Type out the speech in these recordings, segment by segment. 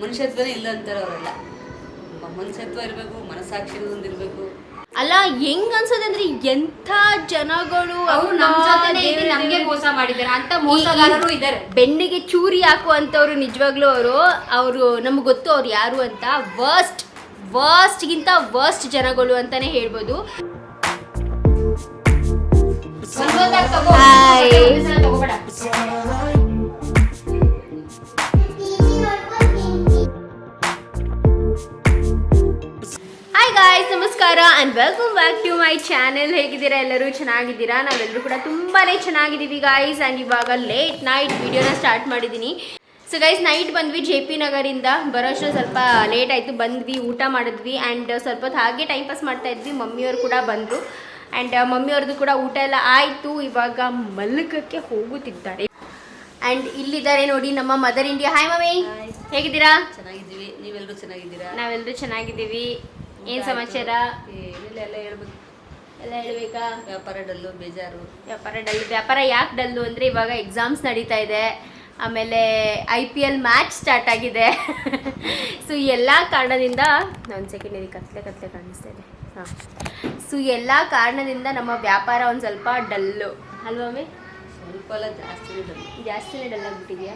ಮನುಷ್ಯತ್ವನೇ ಇಲ್ಲ ಅಂತಾರೆ ಅವರೆಲ್ಲ. ಮನುಷ್ಯತ್ವ ಇರಬೇಕು ಮನಸ್ಸಾಕ್ಷಿ ಒಂದಿರಬೇಕು ಅಲ್ಲ ಹೆಂಗ್ ಅನ್ಸದೆ ಅಂದ್ರೆ ಎಂಥ ಜನಗಳು ಅವ್ರು ನಮ್ ಜೊತೆ ಇದ್ದು ನಮ್ಗೆ ಮೋಸ ಮಾಡಿದ್ದಾರೆ. ಅಂತ ಮೋಸಗಾರರು ಇದ್ದಾರೆ. ಬೆನ್ನಿಗೆ ಚೂರಿ ಹಾಕುವಂಥವ್ರು ನಿಜವಾಗ್ಲೂ ಅವರು ಅವರು ನಮ್ಗೆ ಗೊತ್ತು ಅವ್ರು ಯಾರು ಅಂತ. ವರ್ಸ್ಟ್ ವರ್ಸ್ಟ್ಗಿಂತ ವರ್ಸ್ಟ್ ಜನಗಳು ಅಂತಾನೆ ಹೇಳ್ಬೋದು. ಹಾಯ್ ನಮಸ್ಕಾರ and welcome back to my channel ಹೇಗಿದ್ದೀರಾ ಎಲ್ಲರೂ? ಚೆನ್ನಾಗಿದ್ದೀರಾ? ನಾವೆಲ್ಲರೂ ಕೂಡ ತುಂಬಾ ಚೆನ್ನಾಗಿದ್ದೀವಿ ಗಾಯ್ಸ್ ಆ್ಯಂಡ್ ಇವಾಗ ಲೇಟ್ ನೈಟ್ ವಿಡಿಯೋನ ಸ್ಟಾರ್ಟ್ ಮಾಡಿದ್ದೀನಿ. ಸೊ ಗೈಸ್ ನೈಟ್ ಬಂದ್ವಿ ಜೆ ಪಿ ನಗರಿಂದ. ಬರೋಷ್ಟು ಸ್ವಲ್ಪ ಲೇಟ್ ಆಯಿತು. ಬಂದ್ವಿ ಊಟ ಮಾಡಿದ್ವಿ. ಆ್ಯಂಡ್ ಸ್ವಲ್ಪ ಹೊತ್ತು ಹಾಗೆ ಟೈಮ್ ಪಾಸ್ ಮಾಡ್ತಾ ಇದ್ವಿ. ಮಮ್ಮಿಯವರು ಕೂಡ ಬಂದರು. ಆ್ಯಂಡ್ ಮಮ್ಮಿಯವ್ರದ್ದು ಕೂಡ ಊಟ ಎಲ್ಲ ಆಯಿತು. ಇವಾಗ ಮಲ್ಕಕ್ಕೆ ಹೋಗುತ್ತಿದ್ದಾರೆ. ಆ್ಯಂಡ್ ಇಲ್ಲಿದ್ದಾರೆ ನೋಡಿ ನಮ್ಮ ಮದರ್ ಇಂಡಿಯಾ ಹಾಯ್ ಮಮ್ಮಿ. ಹೇಗಿದ್ದೀರಾ? ಚೆನ್ನಾಗಿದ್ದೀವಿ. ನೀವೆಲ್ಲರೂ ಚೆನ್ನಾಗಿದ್ದೀರಾ? ನಾವೆಲ್ಲರೂ ಚೆನ್ನಾಗಿದ್ದೀವಿ. ಏನು ಸಮಾಚಾರ? ಏನಿಲ್ಲ ಹೇಳ್ಬೇಕು. ಎಲ್ಲ ಹೇಳ್ಬೇಕಾ? ವ್ಯಾಪಾರ ಡಲ್ಲು ಬೇಜಾರು. ವ್ಯಾಪಾರ ಡಲ್ಲು ವ್ಯಾಪಾರ ಯಾಕೆ ಡಲ್ಲು ಅಂದರೆ ಇವಾಗ ಎಕ್ಸಾಮ್ಸ್ ನಡೀತಾ ಇದೆ. ಆಮೇಲೆ I P L match start ಆಗಿದೆ. ಸೊ ಎಲ್ಲ ಕಾರಣದಿಂದ ಒಂದು ಸೆಕೆಂಡ್ ಇದಕ್ಕೆ ಕತ್ಲೆ ಕತ್ಲೆ ಕಾಣಿಸ್ತಾ ಇದೆ. ಹಾಂ. ಸೊ ಎಲ್ಲ ಕಾರಣದಿಂದ ನಮ್ಮ ವ್ಯಾಪಾರ ಒಂದು ಸ್ವಲ್ಪ ಡಲ್ಲು. ಅಲ್ವಾ ಮೇ ಸ್ವಲ್ಪ ಎಲ್ಲ ಜಾಸ್ತಿನೇ ಡಲ್ಲು. ಜಾಸ್ತಿನೇ ಡಲ್ ಆಗಿಬಿಟ್ಟಿದ್ಯಾ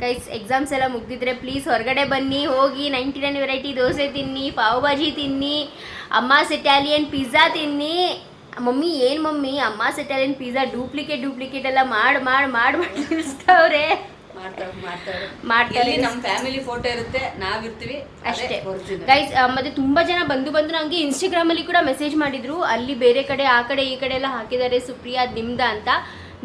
ಗೈಸ್ ಎಕ್ಸಾಮ್ಸ್ ಎಲ್ಲ ಮುಗ್ದಿದ್ರೆ ಪ್ಲೀಸ್ ಹೊರಗಡೆ ಬನ್ನಿ ಹೋಗಿ ನೈಂಟಿ ನೈನ್ ವೆರೈಟಿ ದೋಸೆ ತಿನ್ನಿ ಪಾವ್ ಭಾಜಿ ತಿನ್ನಿ ಅಮ್ಮಾಸ್ ಇಟಾಲಿಯನ್ ಪಿಜ್ಜಾ ತಿನ್ನಿ. ಮಮ್ಮಿ ಏನು mummy? Amma's Italian pizza duplicate duplicate ಎಲ್ಲ ಮಾಡಿ ಮಾಡಿ ಮಾಡಿ ಮಾಡಿ ನಿಲ್ಲಿಸ್ತವ್ರೆ ಮಾಡ್ತಾರೆ. ನಮ್ಮ ಫ್ಯಾಮಿಲಿ ಫೋಟೋ ಇರುತ್ತೆ ನಾವಿರ್ತೀವಿ ಅಷ್ಟೇ. ಗೈಸ್ ಮತ್ತೆ ತುಂಬಾ ಜನ ಬಂದು ಬಂದು ನನಗೆ ಇನ್ಸ್ಟಾಗ್ರಾಮ್ ಅಲ್ಲಿ ಕೂಡ ಮೆಸೇಜ್ ಮಾಡಿದ್ರು. ಅಲ್ಲಿ ಬೇರೆ ಕಡೆ ಆ ಕಡೆ ಈ ಕಡೆ ಎಲ್ಲ ಹಾಕಿದ್ದಾರೆ ಸುಪ್ರಿಯಾ ನಿಮ್ದ ಅಂತ.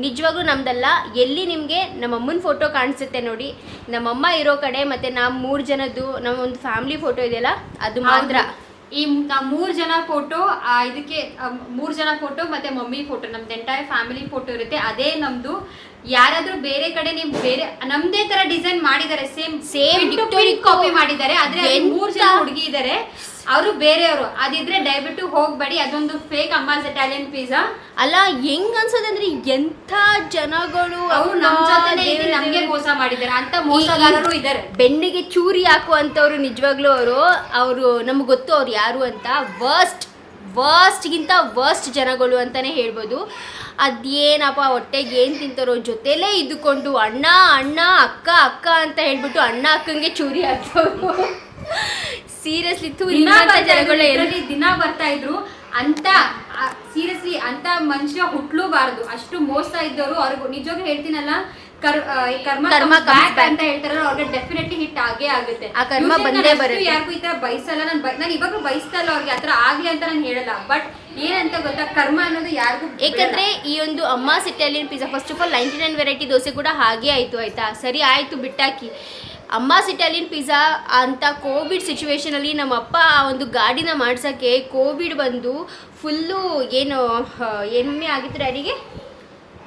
ನಿಜವಾಗ್ಲೂ ನಮ್ದಲ್ಲ ಎಲ್ಲಿ ನಿಮಗೆ ನಮ್ಮಮ್ಮನ ಫೋಟೋ ಕಾಣಿಸುತ್ತೆ ನೋಡಿ. ನಮ್ಮಮ್ಮ ಇರೋ ಕಡೆ ಮತ್ತೆ ನಾವು ಮೂರು ಜನದ್ದು ನಮ್ಮ ಒಂದು ಫ್ಯಾಮಿಲಿ ಫೋಟೋ ಇದೆಯಲ್ಲ ಅದು ಮಾತ್ರ. ಈ ಮೂರು ಜನ ಫೋಟೋ ಇದಕ್ಕೆ ಮೂರು ಮೂರ್ ಜನ ಫೋಟೋ ಮತ್ತೆ ಮಮ್ಮಿ ಫೋಟೋ ನಮ್ದು ಎಂಟೈರ್ ಫ್ಯಾಮಿಲಿ ಫೋಟೋ ಇರುತ್ತೆ. ಅದೇ ನಮ್ದು ಯಾರಾದ್ರೂ ಬೇರೆ ಕಡೆ ನೀವು ಬೇರೆ ನಮ್ದೇ ತರ ಡಿಸೈನ್ ಮಾಡಿದ್ದಾರೆ ಸೇಮ್ ಸೇಮ್. ಕಾಪಿ ಮಾಡಿದ್ದಾರೆ. ಆದ್ರೆ ಮೂರ್ ಜನ ಹುಡುಗಿ ಇದ್ದಾರೆ ಅವರು ಬೇರೆಯವರು. ಅದಿದ್ರೆ ದಯವಿಟ್ಟು ಹೋಗ್ಬೇಡಿ ಅದೊಂದು ಫೇಕ್ ಅಮ್ಮಾಸ್ ಇಟಾಲಿಯನ್ ಪಿಜ್ಜಾ ಅಲ್ಲ ಹೆಂಗ್ ಅನ್ಸೋದಂದ್ರೆ ಎಂಥ ಜನಗಳು ಅವ್ರು ನಮ್ ಜೊತೆ ಜೊತೆನೆ ಇದ್ದು ದೇವ್ರೇ ನಮ್ಗೆ ಮೋಸ ಮಾಡಿದ್ದಾರೆ. ಅಂತ ಮೋಸಗಾರರು ಇದ್ದಾರೆ ಬೆನ್ನಿಗೆ ಚೂರಿ ಹಾಕುವಂಥವ್ರು ನಿಜವಾಗ್ಲೂ ಅವರು. ಅವರು ನಮ್ಗೆ ಗೊತ್ತು ಅವ್ರು ಯಾರು ಅಂತ. ವರ್ಸ್ಟ್ ವರ್ಸ್ಟ್ಗಿಂತ ವರ್ಸ್ಟ್ ಜನಗಳು ಅಂತಾನೆ ಹೇಳ್ಬೋದು. ಅದೇನಪ್ಪ ಹೊಟ್ಟೆಗೆ ಏನು ತಿಂತಾರೋ ಜೊತೆಲೇ ಇದ್ದುಕೊಂಡು ಅಣ್ಣ ಅಣ್ಣ ಅಕ್ಕ ಅಕ್ಕ ಅಂತ ಹೇಳ್ಬಿಟ್ಟು ಅಣ್ಣ ಅಕ್ಕಂಗೆ ಚೂರಿ ಹಾಕ್ತವ್ರು ಸೀರಿಯಸ್ಲಿ ಜನಗಳು ದಿನ ಬರ್ತಾ ಇದ್ರು. ಅಂತ ಸೀರಿಯಸ್ಲಿ ಅಂತ ಮನುಷ್ಯ ಹುಟ್ಲೂಬಾರ್ದು. ಅಷ್ಟು ಮೋಸ ಇದ್ದವರು ಅವ್ರಿಗೂ. ನಿಜವಾಗ್ಲೂ ಹೇಳ್ತೀನಲ್ಲ ಕರ್ಮ ಕರ್ಮ. ಅಂತ ಹೇಳ್ತಾರಲ್ಲ ಅವ್ರಿಗೆ ಡೆಫಿನೆಟ್ಲಿ ಹಿಟ್ ಆಗೇ ಆಗುತ್ತೆ. ಆ ಕರ್ಮ ಬಂದೇ ಬರುತ್ತೆ. ಯಾರಿಗೂ ಈ ತರ ಬಯಸಲ್ಲ ನಾನು ನಾನು ಇವಾಗ ಬಯಸ್ತಲ್ಲ ಅವ್ರಿಗೆ ಆತರ ಆಗ್ಲಿ ಅಂತ ನಾನು ಹೇಳಲ್ಲ. ಬಟ್ ಏನಂತ ಗೊತ್ತಾ ಕರ್ಮ ಅನ್ನೋದು ಯಾರಿಗೂ ಏಕೆಂದ್ರೆ ಈ ಒಂದು ಅಮ್ಮ Italian pizza first of all ninety nine variety dosa ಕೂಡ ಹಾಗೆ ಆಯ್ತು ಆಯ್ತಾ? ಸರಿ ಆಯ್ತು ಬಿಟ್ಟಾಕಿ. ಅಮ್ಮ ಇಟಾಲಿಯನ್ ಪಿಜ್ಜಾ ಅಂತ ಕೋವಿಡ್ ಸಿಚುವೇಶನಲ್ಲಿ ನಮ್ಮ ಅಪ್ಪ ಆ ಒಂದು ಗಾಡಿನ ಮಾಡ್ಸೋಕ್ಕೆ ಕೋವಿಡ್ ಬಂದು ಫುಲ್ಲು ಏನು ಎಮ್ಮೆ ಆಗಿತ್ತು ಡ್ಯಾಡಿಗೆ?